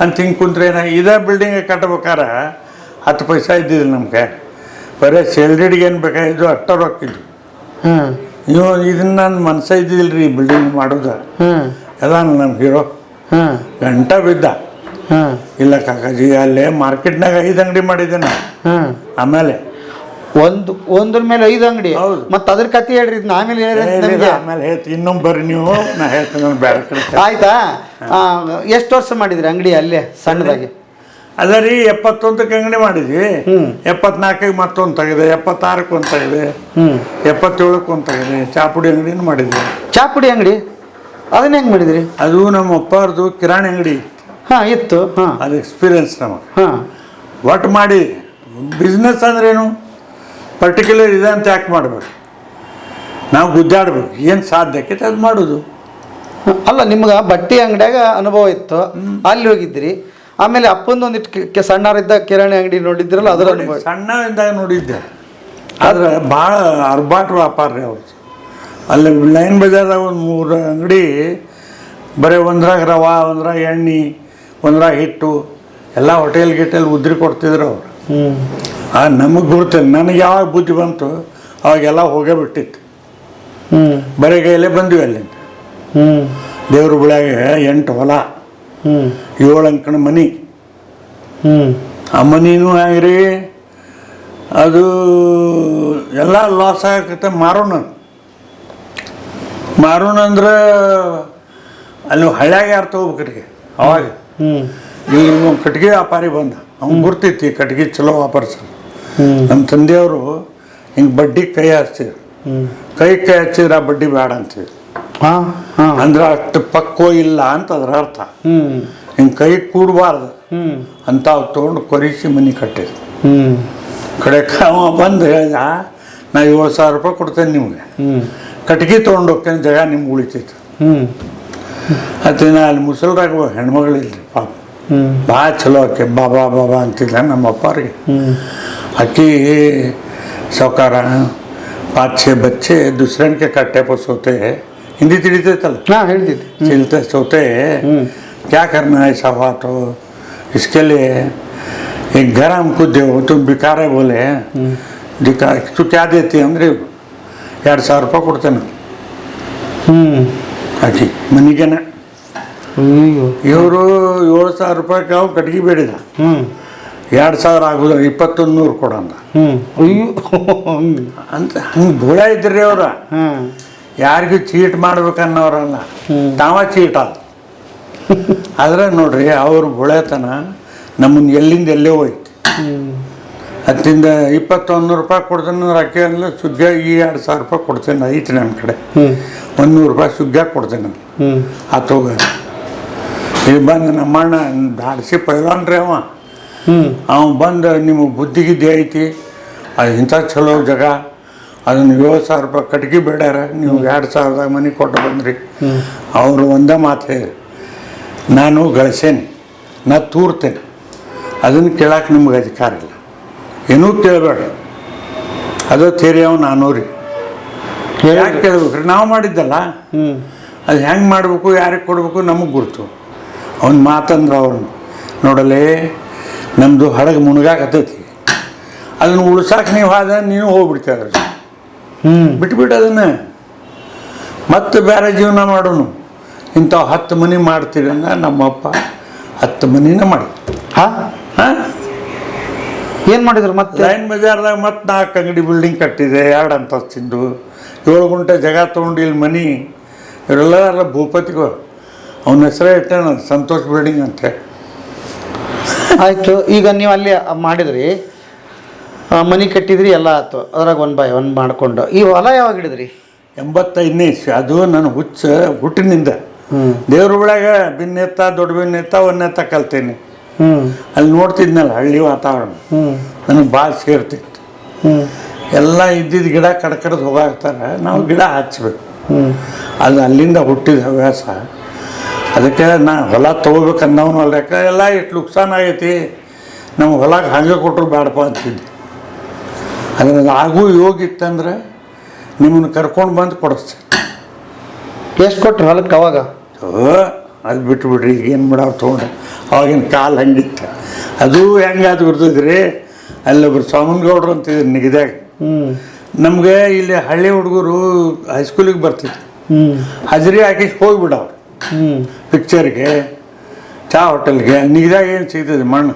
ಅಂತ ಹಿಂಗೆ ಕುಂತ್ರೆ ಇದೇ ಬಿಲ್ಡಿಂಗ್ ಕಟ್ಬೇಕಾರೆ ಹತ್ತು ಪೈಸಾ ಇದ್ದಿದ್ದು ನಮಗೆ. ಬರೀ ಸೆಲ್ರಿಡಿಗೆ ಏನು ಬೇಕಾಗಿದ್ದು ಅಷ್ಟ ರೊಕ್ಕ ಇದ್ದು ಹ್ಮ್. ನೀವು ಇದನ್ನ ನನ್ನ ಮನಸ್ಸ ಇದ್ದಿದ್ದಿಲ್ಲ ರೀ ಬಿಲ್ಡಿಂಗ್ ಮಾಡೋದು. ಎಲ್ಲ ನಮ್ಮ ಹೀರೋ ಗಂಟ ಬಿದ್ದ. ಇಲ್ಲ ಕಾಕಾಜಿ ಅಲ್ಲೇ ಮಾರ್ಕೆಟ್ನಾಗ ಐದು ಅಂಗಡಿ ಮಾಡಿದ್ದೇನೆ ಹ್ಮ್. ಆಮೇಲೆ? ಒಂದು ಒಂದ್ರ ಮೇಲೆ ಐದು ಅಂಗಡಿ. ಹೌದು. ಮತ್ತ ಅದ್ರ ಕತೆ ಹೇಳ್ರಿ ಇದ್ನ ಆಮೇಲೆ ಹೇಳ್ರಿ ಆಮೇಲೆ ಹೇಳ್ತೀನಿ ಇನ್ನೊಮ್ಮೆ ಬರ್ರಿ ನೀವು ನಾ ಹೇಳ್ತೀನಿ ನಾನು ಬೇರೆ ಕಡೆ ಆಯ್ತಾ? ಎಷ್ಟು ವರ್ಷ ಮಾಡಿದ್ರಿ ಅಂಗಡಿ ಅಲ್ಲೇ ಸಣ್ಣದಾಗಿ? ಅದ ರೀ ಎಪ್ಪತ್ತೊಂದಕ್ಕೆ ಅಂಗಡಿ ಮಾಡಿದ್ವಿ. ಎಪ್ಪತ್ನಾಲ್ಕಿಗೆ ಮತ್ತೊಂದು ತೆಗೆದೆ ಎಪ್ಪತ್ತಾರಕ್ಕೆ ಒಂದು ತೆಗೆದೆ ಹ್ಞೂ ಎಪ್ಪತ್ತೇಳಕ್ಕೆ ಒಂದು ತೆಗೆದೆ ಚಾಪುಡಿ ಅಂಗಡಿನೂ ಮಾಡಿದ್ವಿ. ಚಾಪುಡಿ ಅಂಗಡಿ? ಅದನ್ನ ಹೆಂಗ್ ಮಾಡಿದ್ರಿ? ಅದು ನಮ್ಮ ಅಪ್ಪಾರ್ದು ಕಿರಾಣಿ ಅಂಗಡಿ. ಹಾಂ ಇತ್ತು ಹಾಂ. ಅದು ಎಕ್ಸ್ಪೀರಿಯನ್ಸ್ ನಮಗೆ. ಹಾಂ. ಒಟ್ಟು ಮಾಡಿ ಬಿಸ್ನೆಸ್ ಅಂದ್ರೇನು ಪರ್ಟಿಕ್ಯುಲರ್ ಇದಂತ ಯಾಕೆ ಮಾಡಬೇಕು? ನಾವು ಗುದ್ದಾಡ್ಬೇಕು ಏನು ಸಾಧ್ಯ ಆಕೈತೆ ಅದು ಮಾಡೋದು. ಅಲ್ಲ ನಿಮ್ಗೆ ಬಟ್ಟೆ ಅಂಗಡಿಯಾಗ ಅನುಭವ ಇತ್ತು. ಅಲ್ಲಿ ಹೋಗಿದ್ರಿ. ಆಮೇಲೆ ಅಪ್ಪಂದು ಒಂದಿಟ್ಟು ಕೆ- ಕೆ- ಸಣ್ಣವರಿದ್ದ ಕಿರಾಣಿ ಅಂಗಡಿ ನೋಡಿದ್ರಲ್ಲ ಅದರ ಅನುಭವ ಸಣ್ಣವಿದ್ದಾಗ ನೋಡಿದ್ದೆ. ಆದ್ರೆ ಭಾಳ ಅರ್ಬಾಟ್ ವ್ಯಾಪಾರ ರೀ ಅವ್ರು ಅಲ್ಲಿ ಲೈನ್ ಬಜಾರ್ದಾಗ ಒಂದು ಮೂರು ಅಂಗಡಿ ಬರೀ ಒಂದ್ರಾಗ ರವಾ ಒಂದ್ರಾಗ ಎಣ್ಣೆ ಒಂದ್ರಾಗ ಹಿಟ್ಟು ಎಲ್ಲ ಹೋಟೆಲ್ ಗಿಟೆಲ್ ಉದ್ರಿ ಕೊಡ್ತಿದ್ರು ಅವ್ರು. ಆ ನಮಗೆ ಗುರುತಿಲ್ಲ ನನಗೆ ಯಾವಾಗ ಬುದ್ಧಿ ಬಂತು ಅವಾಗೆಲ್ಲ ಹೋಗೇ ಬಿಟ್ಟಿತ್ತು. ಹ್ಮ್. ಬರೀ ಕೈಲೇ ಬಂದ್ವಿ ಅಲ್ಲಿಂದ. ಹ್ಮ್. ದೇವ್ರ ಬಳಿಯಾಗ ಎಂಟು ಹೊಲ. ಏಳು ಅಂಕಣ ಮನೆ. ಆ ಮನಿನೂ ಹೆಂಗ್ರಿ ಅದು ಎಲ್ಲ ಲಾಸ್ ಆಗತ್ತೆ ಮಾರೋಣ ಮಾರೋಣ ಅಂದ್ರೆ ಅಲ್ಲಿ ಹಳ್ಳ್ಯಾಗ ಯಾರು ತೊಗೋಬೇಕ್ರಿ? ಅವಾಗ. ಒಂದು ಕಟ್ಗೆ ವ್ಯಾಪಾರಿ ಬಂದ. ಅವ್ನು ಗುರ್ತೈತಿ ಕಟ್ಗೆ ಚಲೋ ವ್ಯಾಪಾರಿಸ. ನಮ್ಮ ತಂದೆಯವರು ಹಿಂಗೆ ಬಡ್ಡಿ ಕೈ ಹಚ್ತಿದ್ರು ಕೈ ಕೈ ಹಚ್ಚಿದ್ರೆ ಆ ಬಡ್ಡಿ ಬೇಡ ಅಂತೀವಿ ಅಂದ್ರೆ ಅಷ್ಟು ಪಕ್ಕೋ ಇಲ್ಲ ಅಂತ ಅದ್ರ ಅರ್ಥ. ಹಿಂಗೆ ಕೈ ಕೂಡಬಾರ್ದು. ಅಂತ ಅವ್ ತೊಗೊಂಡು ಕೊರಿಸಿ ಮನೆ ಕಟ್ಟಿದ್ರು ಕಡೆ ಅವ ಬಂದು ಹೇಳಿದ ನಾ ಏಳು ಸಾವಿರ ರೂಪಾಯಿ ಕೊಡ್ತೇನೆ ನಿಮಗೆ. ಕಟ್ಗಿ ತೊಗೊಂಡು ಹೋಗ್ತೇನೆ ಜಗ ನಿಮ್ಗೆ ಉಳಿತೈತೆ. ಅತಿ ನಾ ಅಲ್ಲಿ ಮುಸಲ್ದಾಗ ಹೆಣ್ಮಗಳಿಲ್ರಿ ಪಾಪ. ಭಾಳ ಚಲೋ ಆಕೆ ಬಾಬಾ ಬಾಬಾ ಅಂತಿದ್ದ ನಮ್ಮ ಅಪ್ಪಾರಿಗೆ. ಅಕ್ಕಿ ಸಾವುಕಾರ ಪಾಚೆ ಬಚ್ಚೆ ದುಸ್ರಣಿಕೆ ಕಟ್ಟೆ ಪಸೋತೆ. कट्टे पर सोते हैं हिंदी ತಿಳಿತೈತೆ ತಲ್ಲ ಹಾ ಹೇಳ್ತಿದ್ದೆ चिलते सोते हैं क्या करना है ऐसा हुआ तो इसके लिए एक घर हमको दो तुम बिकारे बोले दिखा तू क्या देती है ಅಂದ್ರೆ ಎರಡು ಸಾವಿರ ರೂಪಾಯಿ ಕೊಡ್ತೇನೆ ಹ್ಮ್ ಆಕಿ ಮನಿಗೆನ ಅಯ್ಯೋ ಇವರು ಏಳು ಸಾವಿರ ರೂಪಾಯಿ ನಾವು ಕಟ್ಗೆ ಬೇಡಿದ ಹ್ಮ್ ಎರಡು ಸಾವಿರ ಆಗುದ್ರ ಇಪ್ಪತ್ತೊಂದು ನೂರು ಕೊಡಂದ ಹ್ಮ್ ಅಯ್ಯೋ ಹ್ಮ್ ಅಂತ ಹಂಗೆ ಭೂಳ ಇದ್ರಿ ಅವ್ರ ಹ್ಮ್ ಯಾರಿಗೂ ಚೀಟ್ ಮಾಡ್ಬೇಕನ್ನೋರಲ್ಲ. ತಾವ ಚೀಟ್ ಅಲ್ಲ ಆದ್ರೆ ನೋಡ್ರಿ ಅವ್ರ ಬುಳೆತನ ನಮ್ಮನ್ನು ಎಲ್ಲಿಂದ ಎಲ್ಲೇ ಹೋಯ್ತು. ಅದರಿಂದ ಇಪ್ಪತ್ತೊಂದು ನೂರು ರೂಪಾಯಿ ಕೊಡ್ತೇನೆ ಅಂದ್ರೆ ಅಕ್ಕಿ ಅಂದ್ರೆ ಸುಗ್ಗ ಈ ಎರಡು ಸಾವಿರ ರೂಪಾಯಿ ಕೊಡ್ತೇನೆ ಐತಿ ನನ್ನ ಕಡೆ. ಒಂದು ನೂರು ರೂಪಾಯಿ ಸುಗ್ಗ ಕೊಡ್ತೇನೆ. ಹ್ಮ್ ಆತೋಗ ಇಲ್ಲಿ ಬಂದು ನಮ್ಮಣ್ಣ ದಾಡಿಸಿ ಪೈಲಾನ್ರಿ ಅವ. ಅವ ಬಂದು ನಿಮಗೆ ಬುದ್ಧಿಗಿದ್ದೆ ಐತಿ. ಅದು ಇಂಥ ಚಲೋ ಜಾಗ. ಅದನ್ನು ಏಳು ಸಾವಿರ ರೂಪಾಯಿ ಕಟ್ಗೆ ಬೇಡ್ಯಾರ. ನೀವು ಎರಡು ಸಾವಿರದಾಗ ಮನೆ ಕೊಟ್ಟು ಬಂದ್ರಿ. ಅವರು ಒಂದೇ ಮಾತು ಹೇಳಿ ನಾನು ಗಳಿಸೇನೆ ನಾ ತೂರ್ತೇನೆ. ಅದನ್ನು ಕೇಳಕ್ಕೆ ನಿಮ್ಗೆ ಅಧಿಕಾರ ಇಲ್ಲ. ಏನೂ ಕೇಳಬೇಡ. ಅದು ತೇರಿ ಅವ ನಾನು ರೀ. ಯಾಕೆ ಕೇಳ್ಬೇಕ್ರಿ? ನಾವು ಮಾಡಿದ್ದಲ್ಲ. ಅದು ಹೆಂಗೆ ಮಾಡಬೇಕು ಯಾರಿಗೆ ಕೊಡಬೇಕು ನಮಗೆ ಗುರ್ತು. ಅವ್ನು ಮಾತಂದ್ರೆ ಅವ್ರನ್ನ ನೋಡಲೇ ನಮ್ಮದು ಹಡಗು ಮುಣಗಾಕತ್ತೈತಿ ಅದನ್ನು ಉಳ್ಸಾಕ ನೀವು ಆದ ನೀವು ಹೋಗ್ಬಿಡ್ತೀರ ಹ್ಮ್ ಬಿಟ್ಬಿಟ್ಟು ಅದನ್ನ ಮತ್ತೆ ಬೇರೆ ಜೀವನ ಮಾಡೋನು. ಇಂಥವು ಹತ್ತು ಮನೆ ಮಾಡ್ತೀರಿ ಅಂದ್ರೆ ನಮ್ಮಪ್ಪ ಹತ್ತು ಮನಿನ ಮಾಡಿ. ಹಾ? ಹಾಂ? ಏನು ಮಾಡಿದ್ರು ಮತ್ತೆ? ಲೈನ್ ಬಜಾರ್ದಾಗ ಮತ್ತೆ ನಾಲ್ಕು ಅಂಗಡಿ ಬಿಲ್ಡಿಂಗ್ ಕಟ್ಟಿದೆ ಎರಡು ತಿಂದು ಏಳು ಗುಂಟೆ ಜಾಗ ತೊಗೊಂಡು ಇಲ್ಲಿ ಮನೆ. ಇವರೆಲ್ಲ ಭೂಪತಿಗಳು. ಅವನ ಹೆಸರೇ ಇಟ್ಟಾನ ಸಂತೋಷ್ ಬಿಲ್ಡಿಂಗ್ ಅಂತ. ಆಯಿತು ಈಗ ನೀವು ಅಲ್ಲಿ ಮಾಡಿದ್ರಿ. ಮನಿ ಕಟ್ಟಿದ್ರಿ ಎಲ್ಲ ಆಯ್ತು. ಅದ್ರಾಗ ಒನ್ ಬೈ ಒನ್ ಮಾಡ್ಕೊಂಡು. ಈ ಹೊಲ ಯಾವಾಗ ಹಿಡಿದ್ರಿ? ಎಂಬತ್ತೈದನೇ ಇಸ್ವಿ. ಅದು ನನ್ನ ಹುಚ್ಚ ಹುಟ್ಟಿನಿಂದ. ದೇವ್ರ ಒಳಗೆ ಬಿನ್ನೆತ್ತ ದೊಡ್ಡ ಬಿನ್ನೆತ್ತ ಒಂದೆತ್ತ ಕಲ್ತೇನೆ. ಅಲ್ಲಿ ನೋಡ್ತಿದ್ನಲ್ಲ ಹಳ್ಳಿ ವಾತಾವರಣ. ನನಗೆ ಭಾಳ ಸೇರ್ತಿತ್ತು. ಎಲ್ಲ ಇದ್ದಿದ್ದ ಗಿಡ ಕಡ್ಕಡ್ದು ಹೋಗಾಕ್ತಾರೆ ನಾವು ಗಿಡ ಹಚ್ಬೇಕು. ಅದು ಅಲ್ಲಿಂದ ಹುಟ್ಟಿದ ಹವ್ಯಾಸ. ಅದಕ್ಕೆ ನಾ ಹೊಲ ತಗೋಬೇಕು ಅನ್ನೋನು ಅಲ್ರಕ್ಕ ಎಲ್ಲ ಇಷ್ಟು ನುಕ್ಸಾನ್ ಆಗೈತಿ. ನಮ್ಮ ಹೊಲಕ್ಕೆ ಹಾಗೆ ಕೊಟ್ಟರು ಬೇಡಪ್ಪ ಅಂತಿದ್ದೆ. ಅದ್ರ ಆಗು ಯೋಗ ಇತ್ತಂದ್ರೆ ನಿಮ್ಮನ್ನು ಕರ್ಕೊಂಡು ಬಂದು ಕೊಡಿಸ್ತೀನಿ. ಎಷ್ಟು ಕೊಟ್ಟರು ಹೊಲಕ್ಕೆ ಅವಾಗ? ಅದು ಬಿಟ್ಟು ಬಿಡ್ರಿ ಈಗ ಏನು ಮಾಡೋ ತೊಗೊಂಡೆ ಅವಾಗಿನ ಕಾಲು ಹಂಗಿತ್ತು. ಅದು ಹೆಂಗಾದು ಗುರ್ತದ್ರಿ? ಅಲ್ಲೊಬ್ರು ಸ್ವಾಮನಗೌಡ್ರು ಅಂತಿದ್ರು ನಿಗದ್ಯಾಗ ಹ್ಮ್. ನಮಗೆ ಇಲ್ಲಿ ಹಳ್ಳಿ ಹುಡುಗರು ಹೈಸ್ಕೂಲಿಗೆ ಬರ್ತಿದ್ರು. ಹಾಜರಿ ಹಾಕಿ ಹೋಗಿಬಿಡವ್ರು. ಪಿಕ್ಚರ್ಗೆ ಚಾ ಹೋಟೆಲ್ಗೆ ನಿಗದಾಗ ಏನು ಸಿಗ್ತದೆ ಮಣ್ಣು?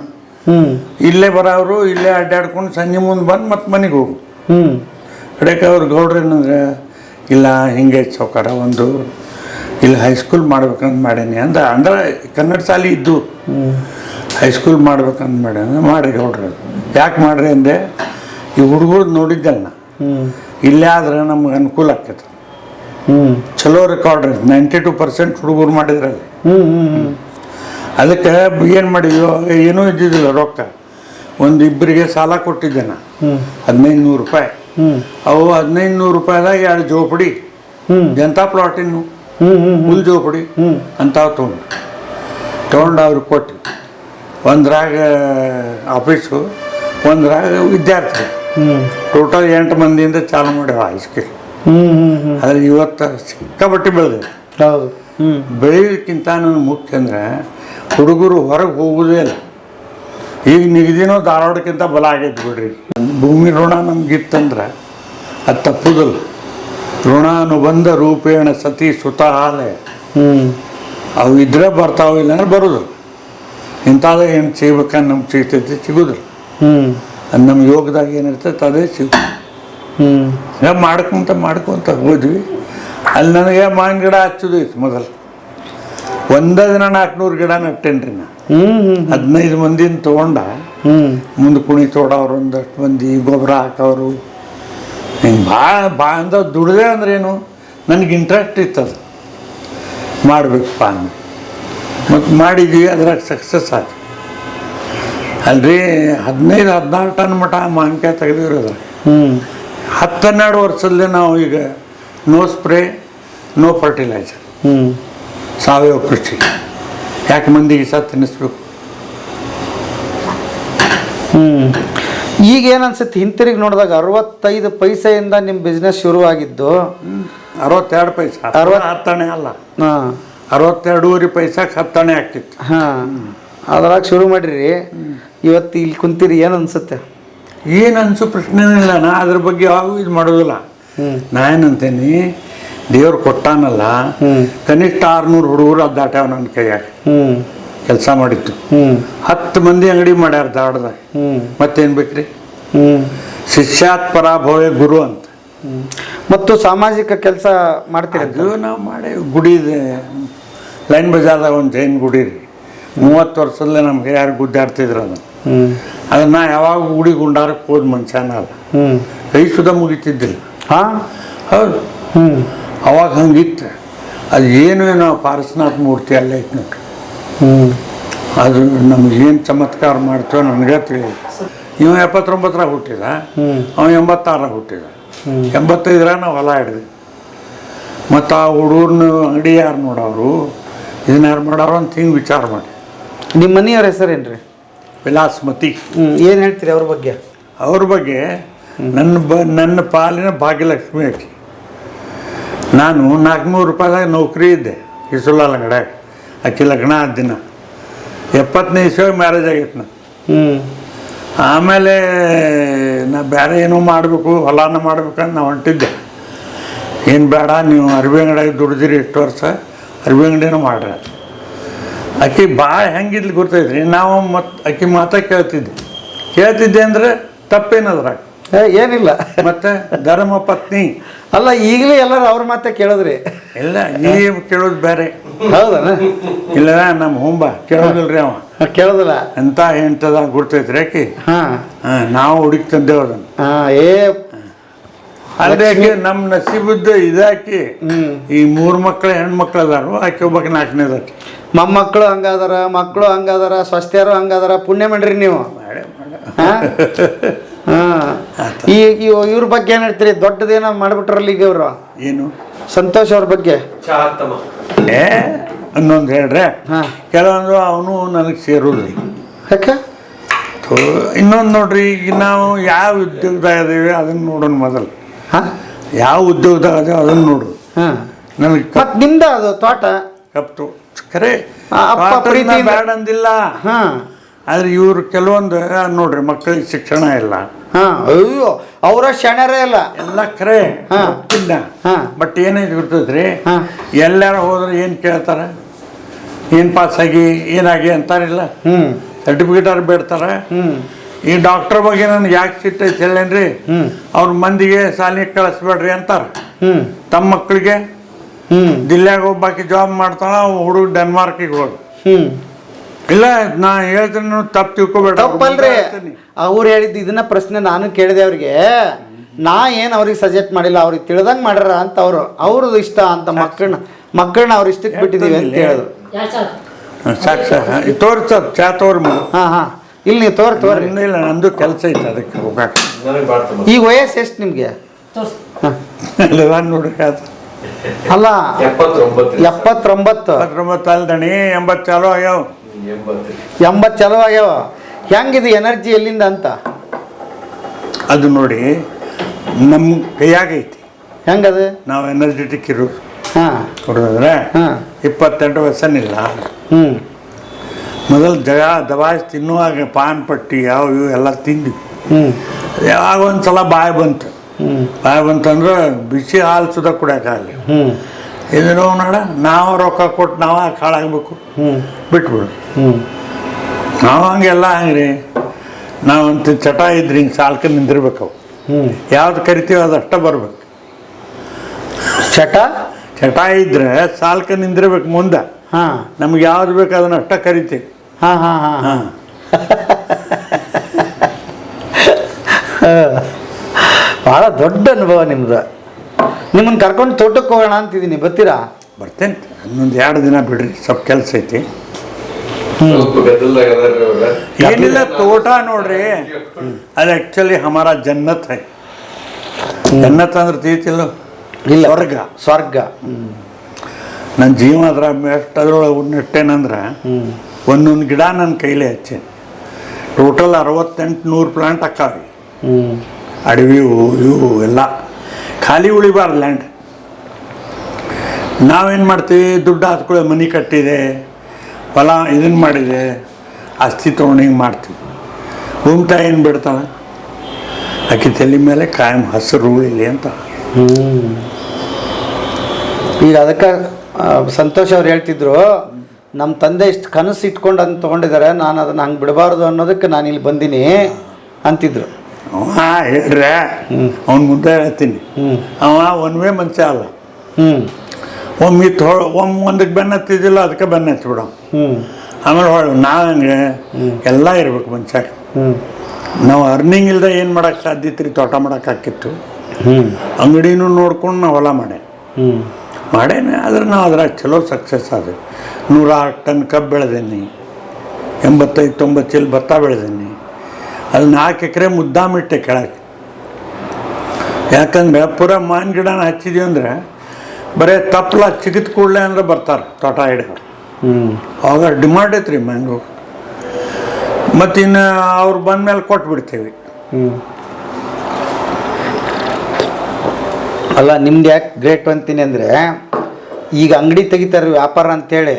ಇಲ್ಲೇ ಬರೋರು ಇಲ್ಲೇ ಅಡ್ಡಾಡ್ಕೊಂಡು ಸಂಜೆ ಮುಂದೆ ಬಂದು ಮತ್ತೆ ಮನೆಗೆ ಹೋಗು. ಹ್ಞೂ ಕಡೆಗೆ ಅವ್ರು ಗೌಡ್ರು ಏನಂದ್ರೆ ಇಲ್ಲ ಹಿಂಗೆ ಚೌಕಾರ ಒಂದು ಇಲ್ಲಿ ಹೈಸ್ಕೂಲ್ ಮಾಡ್ಬೇಕಂತ ಮಾಡೇನಿ. ಅಂದ ಅಂದ್ರೆ ಕನ್ನಡ ಶಾಲೆ ಇದ್ದು ಹೈಸ್ಕೂಲ್ ಮಾಡ್ಬೇಕಂತ ಮಾಡ್ಯಾನ ಮಾಡಿ ಗೌಡ್ರು. ಯಾಕೆ ಮಾಡ್ರಿ ಅಂದೆ ಈ ಹುಡುಗರು ನೋಡಿದ್ದಲ್ಲ ಇಲ್ಲೇ ಆದ್ರೆ ನಮ್ಗೆ ಅನುಕೂಲ ಆಕೈತೆ. ಚಲೋ ರೆಕಾರ್ಡ್ ನೈಂಟಿ ಟು ಪರ್ಸೆಂಟ್ ಹುಡುಗರು ಮಾಡಿದ್ರಲ್ಲಿ. ಹ್ಞೂ ಹ್ಞೂ ಹ್ಮ್. ಅದಕ್ಕೆ ಏನು ಮಾಡಿದ್ವಿ ಏನೂ ಇದ್ದಿದ್ದಿಲ್ಲ ರೊಕ್ಕ. ಒಂದು ಇಬ್ಬರಿಗೆ ಸಾಲ ಕೊಟ್ಟಿದ್ದೆ ನಾ ಹದಿನೈದು ನೂರು ರೂಪಾಯಿ ಅವು ಹದಿನೈದು ನೂರು ರೂಪಾಯಿದಾಗ ಎರಡು ಜೋಪಡಿ. ಜನತಾ ಹ್ಮ್ ಹುಲ್ ಜೋಪಡಿ. ಅಂತಾವ್ ತೊಗೊಂಡು ತೊಗೊಂಡು ಅವ್ರಿಗೆ ಕೊಟ್ಟು ಒಂದ್ರಾಗ ಆಫೀಸು ಒಂದ್ರಾಗ ವಿದ್ಯಾರ್ಥಿ. ಟೋಟಲ್ ಎಂಟು ಮಂದಿಯಿಂದ ಚಾಲು ಮಾಡ್ಯಾವ ಹೈಸ್ಕೂಲ್ ಹ್ಞೂ ಹ್ಞೂ ಹ್ಮ್. ಆದರೆ ಇವತ್ತು ಸಿಕ್ಕಾಪಟ್ಟಿ ಬೆಳೆದಿದೆ. ಹೌದು. ಹ್ಮ್ ಬೆಳೆಯೋದಕ್ಕಿಂತ ನನಗೆ ಮುಖ್ಯ ಅಂದರೆ ಹುಡುಗರು ಹೊರಗೆ ಹೋಗೋದೇ ಇಲ್ಲ. ಈಗ ನಿಗದಿನೋ ಧಾರವಾಡಕ್ಕಿಂತ ಬಲ ಆಗೈತೆ ಬಿಡ್ರಿ. ಭೂಮಿ ಋಣ ನಮಗಿತ್ತಂದ್ರೆ ಅದು ತಪ್ಪುದಿಲ್ಲ. ಋಣ ಅನುಬಂಧ ರೂಪೇಣ ಸತಿ ಸುತ ಆಲೆ ಹ್ಞೂ ಅವು ಇದ್ರೆ ಬರ್ತಾವ ಇಲ್ಲ ಅಂದ್ರೆ ಬರೋದಿಲ್ಲ. ಇಂಥದ್ದು ಏನು ಸಿಗ್ಬೇಕಂದ್ರೆ ನಮ್ಗೆ ಸಿಗ್ತೈತಿ ಸಿಗೋದಿಲ್ಲ. ಹ್ಞೂ ಅದು ನಮ್ಮ ಯೋಗದಾಗ ಏನಿರ್ತೈತೆ ಅದೇ ಸಿಗುತ್ತೆ. ಮಾಡ್ಕೊಂತ ಮಾಡ್ಕೊಂತ ಹೋದ್ವಿ. ಅಲ್ಲಿ ನನಗೆ ಮಾವಿನ ಗಿಡ ಹಚ್ಚೋದು ಇತ್ತು ಮೊದಲು. ಒಂದೇ ದಿನ ನಾಲ್ಕುನೂರು ಗಿಡ ನಟ್ಟೇನ್ರಿ ನಾ. ಹದಿನೈದು ಮಂದಿನ ತೊಗೊಂಡ. ಮುಂದೆ ಕುಣಿ ತೋಡವ್ರು ಒಂದಷ್ಟು ಮಂದಿ ಗೊಬ್ಬರ ಹಾಕೋರು ಹಿಂಗೆ ಭಾಳ ಭಾಳ ಅಂದ್ರೆ ದುಡ್ದೆ ಅಂದ್ರೇನು ನನಗೆ ಇಂಟ್ರೆಸ್ಟ್ ಇತ್ತು ಅದು. ಮಾಡಬೇಕಪ್ಪ ಅಂದು. ಮತ್ತು ಮಾಡಿದ್ವಿ ಅದ್ರಾಗ ಸಕ್ಸಸ್ ಆಯ್ತು. ಅಲ್ರಿ ಹದಿನೈದು ಹದಿನಾರು ಟನ್ ಮಟ ಮಾವಿನಕಾಯಿ ತೆಗೆದಿರೋದ್ರ ಹ್ಞೂ ಹತ್ತು ಹನ್ನೆರಡು ವರ್ಷದಲ್ಲಿ ನಾವು ಈಗ ನೋ ಸ್ಪ್ರೇ ನೋ ಫರ್ಟಿಲೈಸರ್ ಹ್ಞೂ ಸಾವಯವ ಕೃಷಿ. ಯಾಕೆ ಮಂದಿಗೆ ಸಹ ತಿನ್ನಿಸ್ಬೇಕು ಹ್ಞೂ ಈಗ ಏನನ್ಸುತ್ತೆ ಅನ್ಸುತ್ತೆ? ಹಿಂತಿರುಗಿ ನೋಡಿದಾಗ ಅರವತ್ತೈದು ಪೈಸೆಯಿಂದ ನಿಮ್ಮ ಬಿಸ್ನೆಸ್ ಶುರುವಾಗಿದ್ದು. ಅರವತ್ತೆರಡು ಪೈಸೆ. ಅರವತ್ತು- ಹತ್ತಣೆ ಅಲ್ಲ. ಹಾಂ. ಅರವತ್ತೆರಡೂವರೆ ಪೈಸಾಕ್ಕೆ ಹತ್ತಣೆ ಆಗ್ತಿತ್ತು. ಹಾಂ. ಅದ್ರಾಗ ಶುರು ಮಾಡಿರಿ. ಇವತ್ತು ಇಲ್ಲಿ ಕುಂತೀರಿ ಏನು ಅನ್ಸುತ್ತೆ? ಏನು ಅನ್ಸೋ ಪ್ರಶ್ನೆನೇ ಇಲ್ಲ ನಾ ಅದ್ರ ಬಗ್ಗೆ ಯಾವ ಇದು ಮಾಡೋದಿಲ್ಲ. ನಾ ಏನಂತೇನಿ ದೇವ್ರು ಕೊಟ್ಟಾನಲ್ಲ. ಕನಿಷ್ಠ ಆರ್ನೂರು ಹುಡುಗರು ಅದು ದಾಟ್ಯಾವ ನನ್ನ ಕೈಯಾಗ. ಹ್ಮ್. ಕೆಲಸ ಮಾಡಿತ್ತು ಹತ್ತು ಮಂದಿ ಅಂಗಡಿ ಮಾಡ್ಯಾರ ದಾಡ್ದಾಗ. ಮತ್ತೇನು ಬೇಕ್ರಿ? ಹ್ಮ್. ಶಿಷ್ಯಾತ್ ಪರಾಭವೇ ಗುರು ಅಂತ. ಮತ್ತು ಸಾಮಾಜಿಕ ಕೆಲಸ ಮಾಡ್ತೀರಿ ಅದು ನಾವು ಮಾಡಿ ಗುಡಿ ಇದೆ. ಲೈನ್ ಬಜಾರ್ದಾಗ ಒಂದು ಜೈನ್ ಗುಡಿ ರೀ. ಮೂವತ್ತು ವರ್ಷದಲ್ಲೇ ನಮ್ಗೆ ಯಾರು ಗುದ್ದಾಡ್ತಿದ್ರು ಅದನ್ನ. ನಾ ಯಾವಾಗ ಗುಡಿ ಗುಂಡಾರಕ್ಕೆ ಹೋದ ಮನುಷ್ಯನ ಅಲ್ಲ ಕೈ ಸುದ ಮುಗಿತಿದ್ದಿಲ್ಲ. ಹಾ? ಹೌದು. ಹ್ಞೂ ಅವಾಗ ಹಂಗಿತ್ತು. ಅದು ಏನು ಏನೋ ಪಾರಸನಾಥ ಮೂರ್ತಿ ಅಲ್ಲೇ ಐತೆ ನೋಡ್ರಿ. ಹ್ಞೂ ಅದು ನಮ್ಗೆ ಏನು ಚಮತ್ಕಾರ ಮಾಡ್ತೇವೆ ನನಗೆ ತಿಳಿಯಲ್ಲ. ಇವ ಎಪ್ಪತ್ತೊಂಬತ್ತರ ಹುಟ್ಟಿದ. ಹ್ಞೂ ಅವ ಎಂಬತ್ತಾರ ಹುಟ್ಟಿದ. ಎಂಬತ್ತೈದರ ನಾವು ಹೊಲ ಹಿಡಿದ್ವಿ ಮತ್ತು ಆ ಹುಡುಗರ್ನ ಅಂಗಡಿ ಯಾರು ನೋಡೋರು? ಇದನ್ನ ಯಾರು ಮಾಡೋರು ಅಂತ ಹಿಂಗೆ ವಿಚಾರ ಮಾಡಿ. ನಿಮ್ಮ ಮನೆಯವ್ರ ರೀ ವಿಲಾಸ್ಮತಿ. ಹ್ಞೂ ಏನು ಹೇಳ್ತೀರಿ ಅವ್ರ ಬಗ್ಗೆ? ಅವ್ರ ಬಗ್ಗೆ ನನ್ನ ಬ ನನ್ನ ಪಾಲಿನ ಭಾಗ್ಯಲಕ್ಷ್ಮಿ ಆಕಿ ನಾನು ನಾಲ್ಕುನೂರು ರೂಪಾಯಿದಾಗ ನೌಕರಿ ಇದ್ದೆ ಇಸುಲಾಲ್ ಅಂಗಡ್ಯಾಗ ಆಕಿ ಲಗ್ನ ಆದ ದಿನ. ಎಪ್ಪತ್ತನೇ ಇಸ್ವಿ ಮ್ಯಾರೇಜ್ ಆಗೈತೆ ನಾನು ಆಮೇಲೆ ನಾ ಬೇರೆ ಏನೋ ಮಾಡಬೇಕು ಹೊಲಾನ ಮಾಡ್ಬೇಕಂತ ನಾ ಹೊಂಟಿದ್ದೆ. ಏನು ಬೇಡ ನೀವು ಅರ್ಬಿ ಅಂಗಡಿಯಾಗ ದುಡಿದಿರಿ ಎಷ್ಟು ವರ್ಷ ಅರ್ಬಿ ಅಂಗಡಿನೂ ಮಾಡ್ರಿ ಆಕಿ ಭಾಳ ಹೆಂಗಿದ್ಲಿ ಗೊತ್ತೈತ್ರಿ ನಾವು ಮತ್ತು ಆಕಿ ಮಾತಾ ಕೇಳ್ತಿದ್ದೆ. ಕೇಳ್ತಿದ್ದೆ ಅಂದರೆ ತಪ್ಪೇನದ್ರಾಗ? ಏನಿಲ್ಲ. ಮತ್ತೆ ಧರ್ಮ ಪತ್ನಿ. ಅಲ್ಲ ಈಗಲೇ ಎಲ್ಲರೂ ಅವ್ರ ಮಾತೆ ಕೇಳಿದ್ರಿ. ಇಲ್ಲ ಈ ಕೇಳೋದು ಬೇರೆ. ಹೌದನ? ಇಲ್ಲ ನಮ್ಮ ಹುಂಬ ಕೇಳೋದಿಲ್ರಿ ಅವ. ಕೇಳೋದಿಲ್ಲ. ಎಂತ ಎಂತದ ಗುರ್ತೈತ್ರಿ ಆಕಿ? ನಾವು ಹುಡುಕಿ ತಂದೇವು ಅದನ್ನ ಏ. ಅಲ್ಲದೆ ಆಕಿ ನಮ್ಮ ನಸೀಬದ್ದು ಇದಾಕಿ. ಈ ಮೂರು ಮಕ್ಕಳು ಹೆಣ್ಮಕ್ಳು ಅದಾರು ಆಕೆ ಒಬ್ಬಕ್ಕೆ ನಾಲ್ಕನೇದಾಕಿ. ಮೊಮ್ಮಕ್ಕಳು ಹಂಗಾದಾರ ಮಕ್ಕಳು ಹಂಗಾದಾರ ಸ್ವಸ್ಥರು ಹಂಗಾದಾರ ಪುಣ್ಯ ಮಾಡ್ರಿ ನೀವು. ಹಾ? ಹಾ. ಈ ಇವ್- ಇವ್ರ ಬಗ್ಗೆ ಏನ್ ಹೇಳ್ತೀರಿ? ದೊಡ್ಡದೇನೋ ಮಾಡ್ಬಿಟ್ರಲ್ಲ ಈಗ ಇವರು. ಏನು? ಸಂತೋಷ್ ಅವ್ರ ಬಗ್ಗೆ. ಏ ಅನ್ನೊಂದು ಹೇಳ್ರೆ. ಹಾ. ಕೆಲವೊಂದು ಅವನು ನನಗೆ ಸೇರೋದ್ರಿ ಯಾಕ? ಇನ್ನೊಂದು ನೋಡ್ರಿ ಈಗ ನಾವು ಯಾವ ಉದ್ಯೋಗದಾಗ ಇದೀವಿ ಅದನ್ನು ನೋಡೋಣ ಮೊದಲು. ಹಾ? ಯಾವ ಉದ್ಯೋಗದಾಗ ಅದೇ ಅದನ್ನು ನೋಡು. ಹಾಂ. ನನಗೆ ಮತ್ತೆ ನಿಮ್ದ ಅದು ತೋಟ? ಕಪ್ತು. ಖರೆ ಬೇಡ ಅಂದಿಲ್ಲ ಹಾ. ಆದ್ರೆ ಇವ್ರು ಕೆಲವೊಂದು ನೋಡ್ರಿ ಮಕ್ಕಳಿಗೆ ಶಿಕ್ಷಣ ಇಲ್ಲ. ಹಾ. ಅಯ್ಯೋ ಅವರ ಶಣರೇ ಇಲ್ಲ. ಎಲ್ಲ ಖರೆ ಇಲ್ಲ ಬಟ್ ಏನೈತಿ ಗೊತ್ತೈತ್ರಿ ಹಾ. ಎಲ್ಲಾರ ಹೋದ್ರೆ ಏನು ಕೇಳ್ತಾರೆ? ಏನು ಪಾಸ್ ಆಗಿ ಏನಾಗಿ ಅಂತಾರಿಲ್ಲ? ಹ್ಮ್. ಸರ್ಟಿಫಿಕೇಟ್ ಅವ್ರು ಬೇಡ್ತಾರ? ಹ್ಮ್. ಈ ಡಾಕ್ಟರ್ ಬಗ್ಗೆ ನನ್ಗೆ ಯಾಕೆ ಸಿಟ್ಟೈತೆ ಹೇಳೇನ್ರಿ? ಅವ್ರ ಮಂದಿಗೆ ಸಾಲಿಗೆ ಕಳಿಸ್ಬೇಡ್ರಿ ಅಂತಾರೆ. ಹ್ಮ್. ತಮ್ಮ ಮಕ್ಕಳಿಗೆ ಹ್ಮ್ ದಿಲ್ಲಾಗ ಒಬ್ಬಾಕಿ ಜಾಬ್ ಮಾಡ್ತಾಳ ಹುಡುಗ ಡೆನ್ಮಾರ್ಕಿಗೆ ಹೋಗಿ ಹ್ಮ್ ಇಲ್ಲ ನಾ ಹೇಳ್ತೀನಿ ತಪ್ಪು ತಿಳ್ಕೊಬೇಡ ಅವ್ರ ತಪ್ಪಲ್ರಿ. ಅವ್ರು ಹೇಳಿದ್ದು ಇದನ್ನ ಪ್ರಶ್ನೆ ನಾನು ಕೇಳಿದೆ ಅವ್ರಿಗೆ. ನಾ ಏನು ಅವ್ರಿಗೆ ಸಜೆಸ್ಟ್ ಮಾಡಿಲ್ಲ ಅವ್ರಿಗೆ ತಿಳಿದಂಗೆ ಮಾಡ್ಯಾರ ಅಂತ ಅವರು ಅವ್ರದ್ದು ಇಷ್ಟ ಅಂತ ಮಕ್ಕಳನ್ನ ಮಕ್ಕಳನ್ನ ಅವ್ರ ಇಷ್ಟಕ್ಕೆ ಬಿಟ್ಟಿದ್ದೀವಿ ಅಂತ ಹೇಳಿದ್ರು ಸಾಕು ಸಾಕು ತೋರ್ಸ ಚಾ ತೋರ್ ಹಾಂ ಹಾಂ ಹಾ. ಇಲ್ಲಿ ನೀವು ತೋರ್ ತೋರಿ. ಇನ್ನೂ ಇಲ್ಲ ನಂದು ಕೆಲಸ ಐತೆ ಅದಕ್ಕೆ ಹೋಗಕ್ಕೆ ಈಗ ವಯಸ್ಸು ಎಷ್ಟು ನಿಮಗೆ? ಹಾಂ. ನೋಡಿ ಅಲ್ಲ ಎಪ್ಪತ್ತೊಂಬತ್ತು. ಅಲ್ದಣಿ ಎಂಬತ್ತು ಚಾಲು ಆಗ್ಯಾವ. ಎಂಬತ್ತು. ಚಲೋ ಆಗ್ಯಾವ. ಹೆಂಗಿದೆ ಎನರ್ಜಿ ಎಲ್ಲಿಂದ ಅಂತ? ಅದು ನೋಡಿ ನಮ್ಮ ಕೈಯಾಗೈತಿ ಹೆಂಗದು? ನಾವು ಎನರ್ಜೆಟಿಕ್ ಇರು. ಹಾ. ಹೊಡೆದ್ರೆ ಹಾ. ಇಪ್ಪತ್ತೆಂಟು ವಯಸ್ಸನ್ನಿಲ್ಲ ಹ್ಞೂ. ಮೊದಲು ಜಗ ದಬಾಯಿಸಿ ತಿನ್ನುವಾಗ ಪಾನ್ ಪಟ್ಟಿ ಯಾವ ಇವು ಎಲ್ಲ ತಿಂದ್ವಿ. ಹ್ಞೂ. ಯಾವಾಗ ಒಂದು ಸಲ ಬಾಯಿ ಬಂತು. ಬಂತಂದ್ರೆ ಬಿಸಿ ಹಾಲು ಸುದ ಕುಡಿಯೋಕ್ಕಾಗಲಿ ಹ್ಞೂ ಇದು ನೋಡ ನಾವು ರೊಕ್ಕ ಕೊಟ್ಟು ನಾವು ಹಾಳಾಗಬೇಕು. ಹ್ಞೂ ಬಿಟ್ಬಿಡು. ಹ್ಞೂ ನಾವು ಹಂಗೆಲ್ಲ ಹಂಗ್ರಿ. ನಾವಂತ ಚಟ ಇದ್ರಿ ಹಿಂಗೆ ಸಾಲ್ಕ ನಿಂದಿರ್ಬೇಕು ಅವು. ಹ್ಮ್ ಯಾವ್ದು ಕರಿತೀವಿ ಅದು ಅಷ್ಟೇ ಬರ್ಬೇಕು. ಚಟ? ಚಟ ಇದ್ರೆ ಸಾಲ್ಕ ನಿಂದಿರ್ಬೇಕು ಮುಂದೆ. ಹಾ. ನಮ್ಗೆ ಯಾವ್ದು ಬೇಕು ಅದನ್ನ ಅಷ್ಟ ಕರಿತೀವಿ. ಹಾಂ ಹಾ ಹಾ. ಹಾ. ಭಾಳ ದೊಡ್ಡ ಅನುಭವ ನಿಮ್ದು. ನಿಮ್ಮನ್ನ ಕರ್ಕೊಂಡು ತೋಟಕ್ಕೆ ಹೋಗೋಣ ಅಂತಿದ್ದೀನಿ ಬರ್ತೀರಾ? ಬರ್ತೇನೆ. ಇನ್ನೊಂದು ಎರಡು ದಿನ ಬಿಡ್ರಿ ಸ್ವಲ್ಪ ಕೆಲಸ ಐತಿ. ಏನಿಲ್ಲ ತೋಟ ನೋಡ್ರಿ. ಅದು ಆ್ಯಕ್ಚುಲಿ ಹಮಾರ ಜನ್ನತ್ ಹೈ. ಜನ್ನತ್ ಅಂದ್ರೆ ತಿಳಿತಿಲ್ಲ? ಇಲ್ಲ. ಸ್ವರ್ಗ. ಸ್ವರ್ಗ. ನನ್ನ ಜೀವನ ಅದ್ರ ಎಷ್ಟು ಅದ್ರೊಳಗೆ ನೆಟ್ಟೇನಂದ್ರೆ ಒಂದೊಂದು ಗಿಡ ನನ್ನ ಕೈಲೇ ಹಚ್ಚೇನೆ. ಟೋಟಲ್ ಅರವತ್ತೆಂಟು ನೂರು ಪ್ಲಾಂಟ್ ಅಕ್ಕಾವಿ ಹ್ಮ್ ಅಡವಿವು ಇವು ಎಲ್ಲ. ಖಾಲಿ ಉಳಿಬಾರ್ದು ಲ್ಯಾಂಡ್ ನಾವೇನು ಮಾಡ್ತೀವಿ? ದುಡ್ಡು ಹಾಕ್ಕೊಳ್ಳೋ ಮನೆ ಕಟ್ಟಿದೆ. ಹೊಲ ಇದನ್ನು ಮಾಡಿದೆ. ಆಸ್ತಿ ತೊಗೊಂಡು ಹಿಂಗೆ ಮಾಡ್ತೀವಿ. ಭೂಮಿತಾ ಏನು ಬಿಡ್ತಾಳೆ? ಆಕೆ ತಲೆ ಮೇಲೆ ಕಾಯಂ ಹಸಿರು ಉಳಿಲಿ ಅಂತ. ಈಗ ಅದಕ್ಕೆ ಸಂತೋಷ್ ಅವ್ರು ಹೇಳ್ತಿದ್ರು ನಮ್ಮ ತಂದೆ ಇಷ್ಟು ಕನಸು ಇಟ್ಕೊಂಡು ಅಂತ ತೊಗೊಂಡಿದ್ದಾರೆ ನಾನು ಅದನ್ನು ಹಂಗೆ ಬಿಡಬಾರ್ದು ಅನ್ನೋದಕ್ಕೆ ನಾನು ಇಲ್ಲಿ ಬಂದೀನಿ ಅಂತಿದ್ರು. ಅವ ಹೇಳ್ರೆ ಅವ್ನ ಮುಂದೆ ಹೇಳ್ತೀನಿ. ಅವ ಒಂದೇ ವೇ ಮನುಷ್ಯ ಅಲ್ಲ ಒಮ್ಮೆ ಹೊಳ್ ಒಮ್ಮೆ ಒಂದಕ್ಕೆ ಬೆನ್ನ ಹತ್ತಿದ್ದಿಲ್ಲ ಅದಕ್ಕೆ ಬೆನ್ನ ಹಚ್ಬಿಡ ಆಮೇಲೆ ನಾವು ಹಂಗೆ ಎಲ್ಲ ಇರ್ಬೇಕು ಮನುಷ್ಯ ನಾವು ಅರ್ನಿಂಗ್ ಇಲ್ದೆ ಏನು ಮಾಡೋಕ್ಕೆ ಸಾಧ್ಯ ಇತ್ತು ರೀ ತೋಟ ಮಾಡೋಕ್ಕಾಕಿತ್ತು ಹ್ಮ್. ಅಂಗಡಿನೂ ನೋಡ್ಕೊಂಡು ನಾವು ಹೊಲ ಮಾಡೆ. ಮಾಡೇನೆ ಆದ್ರೆ ನಾವು ಅದ್ರಾಗ ಚಲೋ ಸಕ್ಸಸ್ ಆದ್ರೆ ನೂರಾರು ಟನ್ ಕಬ್ಬು ಬೆಳೆದೇನಿ. ಎಂಬತ್ತೈದು ತೊಂಬತ್ತು ಚೀಲ ಭತ್ತ ಬೆಳೆದೇನಿ. ಅದು ನಾಲ್ಕು ಎಕರೆ ಮುದ್ದಾಮಿಟ್ಟೆ ಕೆಳಗೆ. ಯಾಕಂದ್ರೆ ಪೂರ ಮಾವಿನ ಗಿಡನ ಹಚ್ಚಿದೀವಿ ಅಂದ್ರೆ ಬರೀ ತಪ್ಪಲ ಚಿಗಿತ್ ಕೂಡಲೇ ಅಂದ್ರೆ ಬರ್ತಾರೆ ತೋಟ ಹ್ಞೂ ಅವಾಗ ಡಿಮಾಂಡ್ ಐತ್ರಿ ಮ್ಯಾಂಗೋ. ಮತ್ತು ಇನ್ನು ಅವ್ರು ಬಂದ್ಮೇಲೆ ಕೊಟ್ಬಿಡ್ತೀವಿ. ಹ್ಮ್. ಅಲ್ಲ ನಿಮ್ದು ಯಾಕೆ ಗ್ರೇಟ್ ಅಂತೀನಿ ಅಂದರೆ ಈಗ ಅಂಗಡಿ ತೆಗಿತಾರೆ ವ್ಯಾಪಾರ ಅಂತೇಳಿ.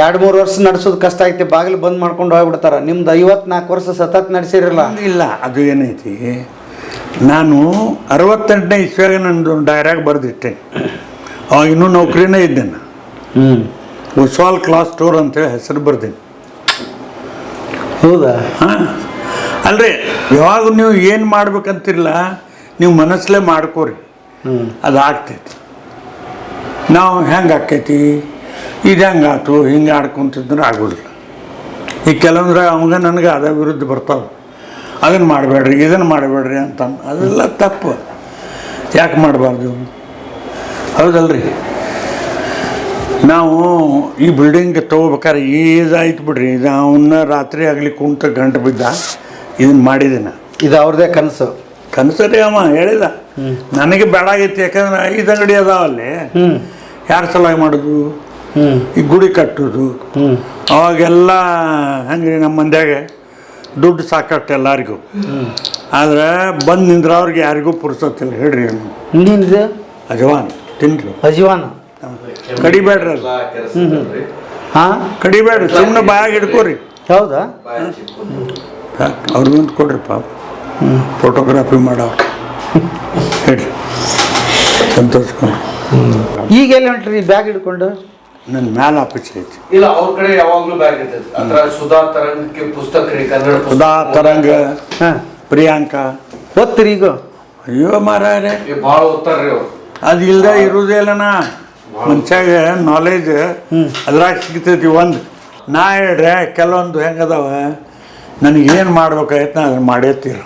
ಎರಡು ಮೂರು ವರ್ಷ ನಡೆಸೋದು ಕಷ್ಟ ಐತಿ ಬಾಗಿಲು ಬಂದ್ ಮಾಡ್ಕೊಂಡು ಹೋಗ್ಬಿಡ್ತಾರ. ನಿಮ್ದು ಐವತ್ನಾಲ್ಕು ವರ್ಷ ಸತತ್ ನಡೆಸಿರಲ್ಲ. ಇಲ್ಲ ಅದು ಏನೈತಿ ನಾನು ಅರವತ್ತೆಂಟನೇ ಇಸ್ವಿಯಾಗ ನಂದು ಡೈರಾಗ್ ಬರೆದಿಟ್ಟೆ ಅವಾಗ ಇನ್ನೂ ನೌಕರಿನೇ ಇದ್ದೇನೆ. ಹ್ಞೂ ಉಸ್ವಾಲ್ ಕ್ಲಾಸ್ ಸ್ಟೋರ್ ಅಂತೇಳಿ ಹೆಸರು ಬರ್ದೀನಿ. ಹೌದಾ? ಹಾಂ. ಅಲ್ರಿ ಯಾವಾಗ ನೀವು ಏನು ಮಾಡ್ಬೇಕಂತಿರಲ್ಲ ನೀವು ಮನಸ್ಸಲ್ಲೇ ಮಾಡ್ಕೋರಿ. ಅದು ಆಗ್ತೈತಿ ನಾವು ಹೆಂಗೆ ಆಕೈತಿ? ಇದು ಹೆಂಗೆ ಆತು ಹಿಂಗೆ ಆಡ್ಕೊಂತಿದ್ರೆ ಆಗೋದಿಲ್ಲ. ಈ ಕೆಲವೊಂದ್ರೆ ಅವಾಗ ನನಗೆ ಅದ ವಿರುದ್ಧ ಬರ್ತಾವೆ ಅದನ್ನು ಮಾಡಬೇಡ್ರಿ ಇದನ್ನು ಮಾಡಬೇಡ್ರಿ ಅಂತ ಅದೆಲ್ಲ ತಪ್ಪು. ಯಾಕೆ ಮಾಡಬಾರ್ದು? ಹೌದಲ್ರಿ? ನಾವು ಈ ಬಿಲ್ಡಿಂಗ್ ತೊಗೋಬೇಕಾದ್ರೆ ಈಜಾಯ್ತು ಬಿಡ್ರಿ. ಇದು ಅವನ್ನ ರಾತ್ರಿ ಆಗಲಿ ಕುಂತ ಗಂಟು ಬಿದ್ದ ಇದನ್ನು ಮಾಡಿದೆ ನಾ. ಇದು ಅವ್ರದೇ ಕನಸು. ಕನಸರಿ ಅಮ್ಮ ಹೇಳಿದ. ನನಗೆ ಬೇಡ ಆಗೈತಿ ಯಾಕಂದ್ರೆ ಐದು ಅಂಗಡಿ ಅದಾವಲ್ಲಿ. ಯಾರು ಸಲುವಾಗಿ ಮಾಡೋದು? ಈ ಗುಡಿ ಕಟ್ಟೋದು. ಅವಾಗೆಲ್ಲ ಹೆಂಗ್ರಿ ನಮ್ಮ ಮಂದ್ಯಾಗ ದುಡ್ಡು ಸಾಕಷ್ಟು ಎಲ್ಲರಿಗೂ. ಆದ್ರೆ ಬಂದು ನಿಂದ್ರವ್ರಿಗೆ ಯಾರಿಗೂ ಪುರ್ಸತ್ತಿಲ್ಲ ಹೇಳ್ರಿ ಇನ್ನೇನಿದೆ? ಅಜವಾನ್ ತಿನ್ರಿ ಅಜವಾನ? ಕಡಿಬೇಡ್ರಿ. ಹಾ? ಕಡಿಬೇಡ್ರಿ ಸುಮ್ಮನೆ ಬಾಯಾಗ ಹಿಡ್ಕೋರಿ. ಹೌದಾ. ಅವ್ರಿಗೊಂದು ಕೊಡ್ರಿ ಪಾಪ. ಫೋಟೋಗ್ರಾಫಿ ಮಾಡೋ. ಹೇಳ್ರಿ. ಸಂತೋಷ ಈಗ ಎಲ್ಲಿ ಹೊಂಟ್ರಿ? ಬ್ಯಾಗ್ ಹಿಡ್ಕೊಂಡು? ನನ್ನ ಮ್ಯಾಲ ಅಪೇಕ್ಷೆ ಐತಿ. ಇಲ್ಲ ಅವ್ರ ಕಡೆ ಯಾವಾಗಲೂ ಬ್ಯಾಗ್ ಇರ್ತೈತಿ. ಅದ್ರ ಸುಧಾ ತರಂಗಕ್ಕೆ ಪುಸ್ತಕ ರೀ ಕನ್ನಡ ಸುಧಾ ತರಂಗ ಹಾಂ. ಪ್ರಿಯಾಂಕಾ. ಓದ್ತೀರಿ ಈಗ. ಅಯ್ಯೋ ಮಾರಾಯರೆ. ಭಾಳ ಓದ್ತಾರ್ರಿ ಅವ್ರು. ಅದು ಇಲ್ದ ಇರುವುದೇ ಇಲ್ಲನ ಮನುಷ್ಯಾಗ ನಾಲೆಜ್ ಅದ್ರಾಗ ಸಿಗ್ತೈತಿ ಒಂದು. ನಾ ಹೇಳ್ರೆ ಕೆಲವೊಂದು ಹೆಂಗದಾವ ನನಗೇನು ಮಾಡ್ಬೇಕಾಯ್ತು ನಾ ಅದನ್ನು ಮಾಡೇತೀರ.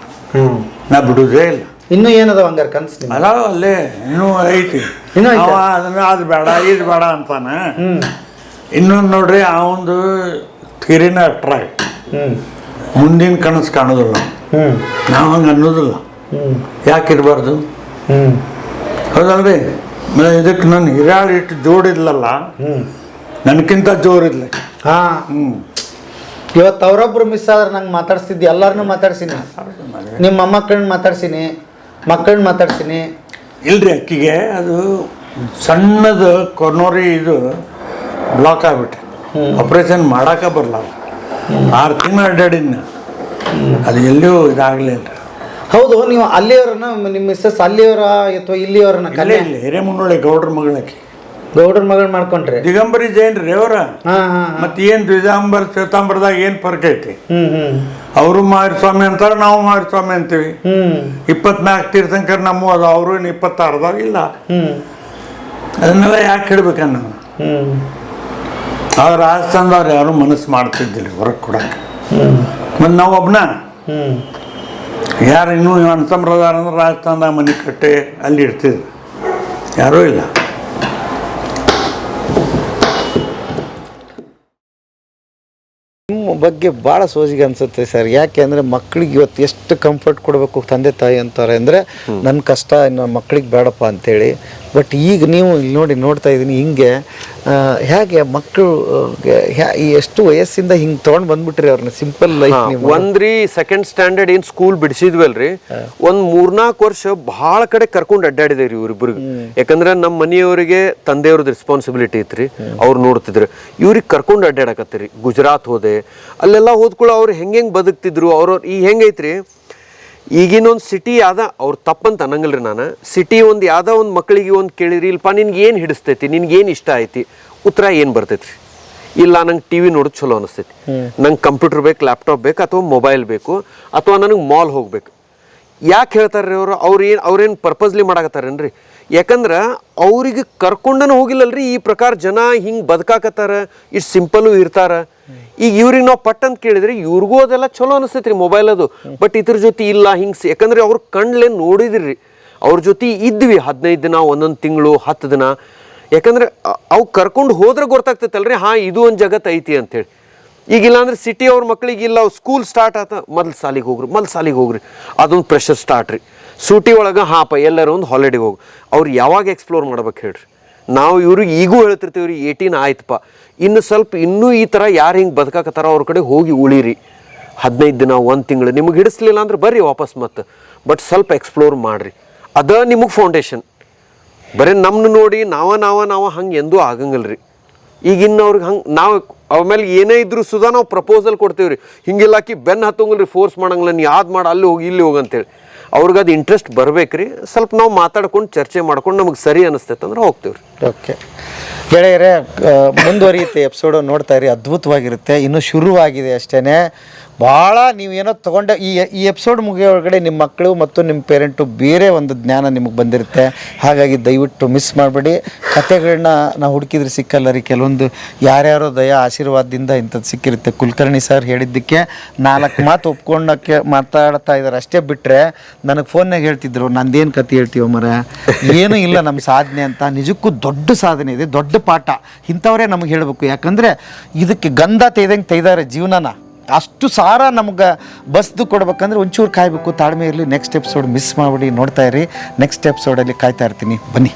ನಾ ಬಿಡುವುದೇ ಇಲ್ಲ. ಇನ್ನೂ ಏನದ ಹಂಗಾರ ಕನ್ಸು ನಿಮ್ಮ ಅದಾವ ಅಲ್ಲೇ ಇನ್ನೂ ಐತಿ. ಇನ್ನೂ ಐತೆ? ಅವ ಅದನ್ನ ಅದು ಬೇಡ ಇದು ಬೇಡ ಅಂತಾನ. ಇನ್ನೊಂದು ನೋಡ್ರಿ ಅವಂದು ಥಿರಿನ ಟ್ರೈ. ಮುಂದಿನ ಕನಸು ಕಾಣೋದಿಲ್ಲ. ನಾವು ಹಂಗೆ ಅನ್ನೋದಿಲ್ಲ. ಯಾಕೆ ಇರಬಾರ್ದು? ಹೌದಲ್ರಿ? ಮ- ಇದಕ್ಕೆ ನನ್ನ ಹಿರಾಳು ಇಟ್ಟು ಜೋಡಿದ್ಲಲ್ಲ ಹ್ಞೂ ನನಗಿಂತ ಜೋರಿದ್ಲೆ. ಹಾಂ. ಹ್ಞೂ ಇವತ್ತು ಅವರೊಬ್ರು ಮಿಸ್ ಆದ್ರೆ ನಂಗೆ ಮಾತಾಡ್ಸ್ತಿದ್ದೆ ಎಲ್ಲರನ್ನೂ ಮಾತಾಡ್ಸೀನಿ. ನಿಮ್ಮ ಮೊಮ್ಮಕ್ಕಳನ್ನ ಮಾತಾಡ್ಸೀನಿ. ಮಕ್ಕಳನ್ನ ಮಾತಾಡ್ತೀನಿ. ಇಲ್ರಿ ಅಕ್ಕಿಗೆ ಅದು ಸಣ್ಣದು ಕೊನೋರಿ ಇದು ಬ್ಲಾಕ್ ಆಗ್ಬಿಟ್ಟೆ. ಆಪ್ರೇಷನ್ ಮಾಡಾಕ ಬರಲ್ಲ ಆರು ತಿಂಗಳು ಅಡ್ಡಾಡಿದ್ನ ಅದು ಎಲ್ಲಿಯೂ ಇದಾಗಲಿಲ್ಲ ಹೌದು ನೀವು ಅಲ್ಲಿಯವರನ್ನ ನಿಮ್ಮ ಮಿಸ್ಸಸ್ ಅಲ್ಲಿಯವರ ಅಥವಾ ಇಲ್ಲಿಯವರನ್ನ ಕಲೆ ಇಲ್ಲ ಹಿರೇಮುನ್ನೋಳಿ ಗೌಡ್ರ ಮಗಳಾಕಿ ಗೌಡ್ರ ಮಗಳು ಮಾಡ್ಕೊಂಡ್ರಿ. ದಿಗಂಬರಿ ಜೈನ್ರಿ ಅವರ? ಮತ್ತೆ ಏನು ದ್ವಿಜಾಂಬರ್ ಶ್ವೇತಾಂಬರದಾಗ ಏನು ಫರ್ಕ್ ಐತಿ? ಅವರು ಮಾರಿ ಸ್ವಾಮಿ ಅಂತಾರೆ ನಾವು ಮಾರಿ ಸ್ವಾಮಿ ಅಂತೀವಿ ಇಪ್ಪತ್ನಾಲ್ಕು ತೀರ್ಥಂಕರ್ ನಮ್ಮ ಅದು ಅವರು ಇನ್ನು ಇಪ್ಪತ್ತಾರದಾಗ ಇಲ್ಲ. ಅದನ್ನೆಲ್ಲ ಯಾಕೆ ಹ್ಞೂ ಅವ್ರ ರಾಜಸ್ಥಾನದವ್ರು ಯಾರು ಮನಸ್ಸು ಮಾಡ್ತಿದ್ದಿಲ್ಲ ಹೊರಗೆ ಕೊಡಕ್ಕೆ ಮತ್ತು ನಾವು ಒಬ್ಬನ ಯಾರು ಇನ್ನೂ ಅಣ್ತಂಬ್ರದಾರ ಅಂದ್ರೆ ರಾಜಸ್ಥಾನದಾಗ ಮನೆ ಕಟ್ಟೆ ಅಲ್ಲಿ ಇರ್ತಿದ್ರು ಯಾರೂ ಇಲ್ಲ. ಬಗ್ಗೆ ಭಾಳ ಸೋಜಿಗೆ ಅನ್ಸುತ್ತೆ ಸರ್. ಯಾಕೆ ಅಂದರೆ ಮಕ್ಕಳಿಗೆ ಇವತ್ತು ಎಷ್ಟು ಕಂಫರ್ಟ್ ಕೊಡಬೇಕು ತಂದೆ ತಾಯಿ ಅಂತಾರೆ ಅಂದರೆ ನನ್ನ ಕಷ್ಟ ಇನ್ನು ಮಕ್ಕಳಿಗೆ ಬೇಡಪ್ಪ ಅಂತೇಳಿ. ಬಟ್ ಈಗ ನೀವು ಇಲ್ಲಿ ನೋಡಿ ನೋಡ್ತಾ ಇದ್ದೀನಿ ಹಿಂಗೆ ಹೇಗೆ ಮಕ್ಕಳು ಎಷ್ಟು ವಯಸ್ಸಿಂದ ಹಿಂಗೆ ತೊಗೊಂಡು ಬಂದ್ಬಿಟ್ರಿ ಅವ್ರನ್ನ? ಸಿಂಪಲ್ ಲೈಫ್ ಒಂದ್ರಿ ಸೆಕೆಂಡ್ ಸ್ಟ್ಯಾಂಡರ್ಡ್ ಏನ್ ಸ್ಕೂಲ್ ಬಿಡಿಸಿದ್ವಲ್ರಿ? ಒಂದ್ ಮೂರ್ನಾಲ್ಕು ವರ್ಷ ಬಹಳ ಕಡೆ ಕರ್ಕೊಂಡು ಅಡ್ಡಾಡಿದೇವ್ರಿ ಇವ್ರಿಬ್ರಿಗೆ ಯಾಕಂದ್ರೆ ನಮ್ಮ ಮನೆಯವರಿಗೆ ತಂದೆಯವ್ರದ್ದು ರೆಸ್ಪಾನ್ಸಿಬಿಲಿಟಿ ಐತ್ರಿ. ಅವ್ರು ನೋಡ್ತಿದ್ರು. ಇವ್ರಿಗೆ ಕರ್ಕೊಂಡು ಅಡ್ಡಾಡಕತ್ತೀರಿ. ಗುಜರಾತ್ ಹೋದೆ ಅಲ್ಲೆಲ್ಲ ಹೋದ್ಕೊಳ್ಳೋ ಅವ್ರು ಹೆಂಗೆ ಹೆಂಗೆ ಬದುಕ್ತಿದ್ರು ಅವ್ರವ್ರು ಈ ಹೆಂಗೈತ್ರಿ? ಈಗಿನ ಒಂದು ಸಿಟಿ ಯಾವ್ದ? ಅವ್ರು ತಪ್ಪಂತ ಅನ್ನಂಗಿಲ್ರಿ ನಾನು. ಸಿಟಿ ಒಂದು ಯಾವುದೋ ಒಂದು ಮಕ್ಕಳಿಗೆ ಒಂದು ಕೇಳಿರಿ ಇಲ್ಲಪ್ಪ ನಿನ್ಗೆ ಏನು ಹಿಡಿಸ್ತೈತಿ ನಿನ್ಗೆ ಏನು ಇಷ್ಟ ಐತಿ ಉತ್ತರ ಏನು ಬರ್ತೈತಿ ಇಲ್ಲ ನಂಗೆ ಟಿ ವಿ ನೋಡೋದು ಚಲೋ ಅನಿಸ್ತೈತಿ. ನಂಗೆ ಕಂಪ್ಯೂಟರ್ ಬೇಕು ಲ್ಯಾಪ್ಟಾಪ್ ಬೇಕು ಅಥವಾ ಮೊಬೈಲ್ ಬೇಕು ಅಥವಾ ನನಗೆ ಮಾಲ್ ಹೋಗ್ಬೇಕು. ಯಾಕೆ ಹೇಳ್ತಾರೆ ಅವರು? ಅವ್ರು ಏನು ಅವ್ರೇನು ಪರ್ಪಸ್ಲಿ ಮಾಡಾಕತ್ತಾರೇನ್ರಿ? ಯಾಕಂದ್ರೆ ಅವ್ರಿಗೆ ಕರ್ಕೊಂಡನೂ ಹೋಗಿಲ್ಲಲ್ರಿ ಈ ಪ್ರಕಾರ ಜನ ಹಿಂಗೆ ಬದುಕಾಕತ್ತಾರ ಇಷ್ಟು ಸಿಂಪಲ್ಲೂ ಇರ್ತಾರ. ಈಗ ಇವ್ರಿಗೆ ನಾವು ಪಟ್ ಅಂತ ಕೇಳಿದ್ರೆ ಇವ್ರಿಗೂ ಅದೆಲ್ಲ ಚಲೋ ಅನಿಸ್ತೈತ್ರಿ ಮೊಬೈಲ್ ಅದು. ಬಟ್ ಇದ್ರ ಜೊತೆ ಇಲ್ಲ ಹಿಂಗೆ ಯಾಕಂದ್ರೆ ಅವ್ರ ಕಣ್ಲೆ ನೋಡಿದ್ರಿ ಅವ್ರ ಜೊತೆ ಇದ್ವಿ ಹದಿನೈದು ದಿನ, ಒಂದೊಂದು ತಿಂಗಳು, ಹತ್ತು ದಿನ. ಯಾಕಂದ್ರೆ ಅವ್ ಕರ್ಕೊಂಡು ಹೋದ್ರೆ ಗೊತ್ತಾಗ್ತೈತಲ್ರಿ, ಹಾಂ, ಇದು ಒಂದು ಜಗತ್ತು ಐತಿ ಅಂತೇಳಿ ಈಗ ಅಂದ್ರೆ ಸಿಟಿ ಅವ್ರ ಮಕ್ಳಿಗೆ ಇಲ್ಲ ಸ್ಕೂಲ್ ಸ್ಟಾರ್ಟ್ ಆತ, ಮೊದಲು ಸಾಲಿಗೆ ಹೋಗ್ರಿ, ಮೊದಲು ಸಾಲಿಗೆ ಹೋಗ್ರಿ. ಅದೊಂದು ಪ್ರೆಷರ್ ಸ್ಟಾರ್ಟ್ ರೀ. ಸೂಟಿ ಒಳಗೆ ಹಾಪ, ಎಲ್ಲರೂ ಒಂದು ಹಾಲಿಡೇಗೆ ಹೋಗಿ. ಅವ್ರು ಯಾವಾಗ ಎಕ್ಸ್ಪ್ಲೋರ್ ಮಾಡ್ಬೇಕು ಹೇಳ್ರಿ. ನಾವು ಇವ್ರಿಗೆ ಈಗೂ ಹೇಳ್ತಿರ್ತೀವಿ ರೀ ಏಯ್ಟೀನ್ ಆಯ್ತಪ್ಪ. ಇನ್ನು ಸ್ವಲ್ಪ ಇನ್ನೂ ಈ ಥರ ಯಾರು ಹಿಂಗೆ ಬದುಕಾಕತ್ತಾರ ಅವ್ರ ಕಡೆ ಹೋಗಿ ಉಳಿರಿ. ಹದಿನೈದು ದಿನ, ಒಂದು ತಿಂಗಳು ನಿಮಗೆ ಹಿಡಿಸ್ಲಿಲ್ಲ ಅಂದ್ರೆ ಬರ್ರಿ ವಾಪಸ್ ಮತ್ತೆ ಬಟ್ ಸ್ವಲ್ಪ ಎಕ್ಸ್ಪ್ಲೋರ್ ಮಾಡಿರಿ. ಅದ ನಿಮಗೆ ಫೌಂಡೇಶನ್ ಬರೀ ನಮ್ಮನ್ನು ನೋಡಿ ನಾವ ನಾವ ನಾವ ಹಂಗೆ ಎಂದೂ ಆಗಂಗಿಲ್ಲ ರೀ ಇನ್ನು ಅವ್ರಿಗೆ ಹಂಗೆ, ನಾವು ಆಮೇಲೆ ಏನೇ ಇದ್ರು ಸುದಾ ನಾವು ಪ್ರಪೋಸಲ್ ಕೊಡ್ತೀವಿ ರೀ ಹಿಂಗೆಲ್ಲ ಆಕಿ ಬೆನ್ನು ಹತ್ತೋಂಗಿಲ್ಲ ರೀ ಫೋರ್ಸ್ ಮಾಡಂಗಿಲ್ಲ, ನೀ ಯಾವ್ದು ಮಾಡಿ, ಅಲ್ಲಿ ಹೋಗಿ, ಇಲ್ಲಿ ಹೋಗಿ ಅವ್ರಿಗೆ ಅದು ಇಂಟ್ರೆಸ್ಟ್ ಬರ್ಬೇಕು ರೀ ಸ್ವಲ್ಪ ನಾವು ಮಾತಾಡ್ಕೊಂಡು ಚರ್ಚೆ ಮಾಡ್ಕೊಂಡು ನಮಗೆ ಸರಿ ಅನಿಸ್ತೈತೆ ಅಂದ್ರೆ ಹೋಗ್ತೀವಿ ರೀ ಓಕೆ. ಗೆಳೆಯರೇ ಮುಂದುವರಿಯುತ್ತೆ ಎಪಿಸೋಡು ನೋಡ್ತಾ ಇರಿ. ಅದ್ಭುತವಾಗಿರುತ್ತೆ. ಇನ್ನೂ ಶುರುವಾಗಿದೆ ಅಷ್ಟೇ ಭಾಳ ನೀವೇನೋ ತೊಗೊಂಡ ಈ ಈ ಎಪಿಸೋಡ್ ಮುಗಿಯೋಳಗಡೆ ನಿಮ್ಮ ಮಕ್ಕಳು ಮತ್ತು ನಿಮ್ಮ ಪೇರೆಂಟು ಬೇರೆ ಒಂದು ಜ್ಞಾನ ನಿಮಗೆ ಬಂದಿರುತ್ತೆ. ಹಾಗಾಗಿ ದಯವಿಟ್ಟು ಮಿಸ್ ಮಾಡಬೇಡಿ. ಕತೆಗಳನ್ನ ನಾವು ಹುಡುಕಿದ್ರೆ ಸಿಕ್ಕಲ್ಲ ರೀ. ಕೆಲವೊಂದು ಯಾರ್ಯಾರೋ ದಯ ಆಶೀರ್ವಾದದಿಂದ ಇಂಥದ್ದು ಸಿಕ್ಕಿರುತ್ತೆ. ಕುಲಕರ್ಣಿ ಸರ್ ಹೇಳಿದ್ದಕ್ಕೆ ನಾಲ್ಕು ಮಾತು ಒಪ್ಕೊಂಡಕ್ಕೆ ಮಾತಾಡ್ತಾ ಇದ್ದಾರೆ ಅಷ್ಟೇ ಬಿಟ್ಟರೆ ನನಗೆ ಫೋನ್ನಾಗ ಹೇಳ್ತಿದ್ರು ನಂದೇನು ಕತೆ ಹೇಳ್ತೀವ ಮರ? ಏನೂ ಇಲ್ಲ ನಮ್ಮ ಸಾಧನೆ ಅಂತ. ನಿಜಕ್ಕೂ ದೊಡ್ಡ ಸಾಧನೆ ಇದೆ ದೊಡ್ಡ ಪಾಠ. ಇಂಥವರೇ ನಮಗೆ ಹೇಳಬೇಕು. ಯಾಕಂದರೆ ಇದಕ್ಕೆ ಗಂಧ ತೆಯ್ದಂಗೆ ತೆಯ್ದಾರೆ ಜೀವನನ. ಅಷ್ಟು ಸಾರ ನಮ್ಗೆ ಬಸ್ದು ಕೊಡ್ಬೇಕಂದ್ರೆ ಒಂಚೂರು ಕಾಯಬೇಕು. ತಾಳ್ಮೆ ಇರಲಿ. ನೆಕ್ಸ್ಟ್ ಎಪಿಸೋಡ್ ಮಿಸ್ ಮಾಡಿಬಿಡಿ ನೋಡ್ತಾ ಇರಿ. ನೆಕ್ಸ್ಟ್ ಎಪಿಸೋಡಲ್ಲಿ ಕಾಯ್ತಾ ಇರ್ತೀನಿ. ಬನ್ನಿ.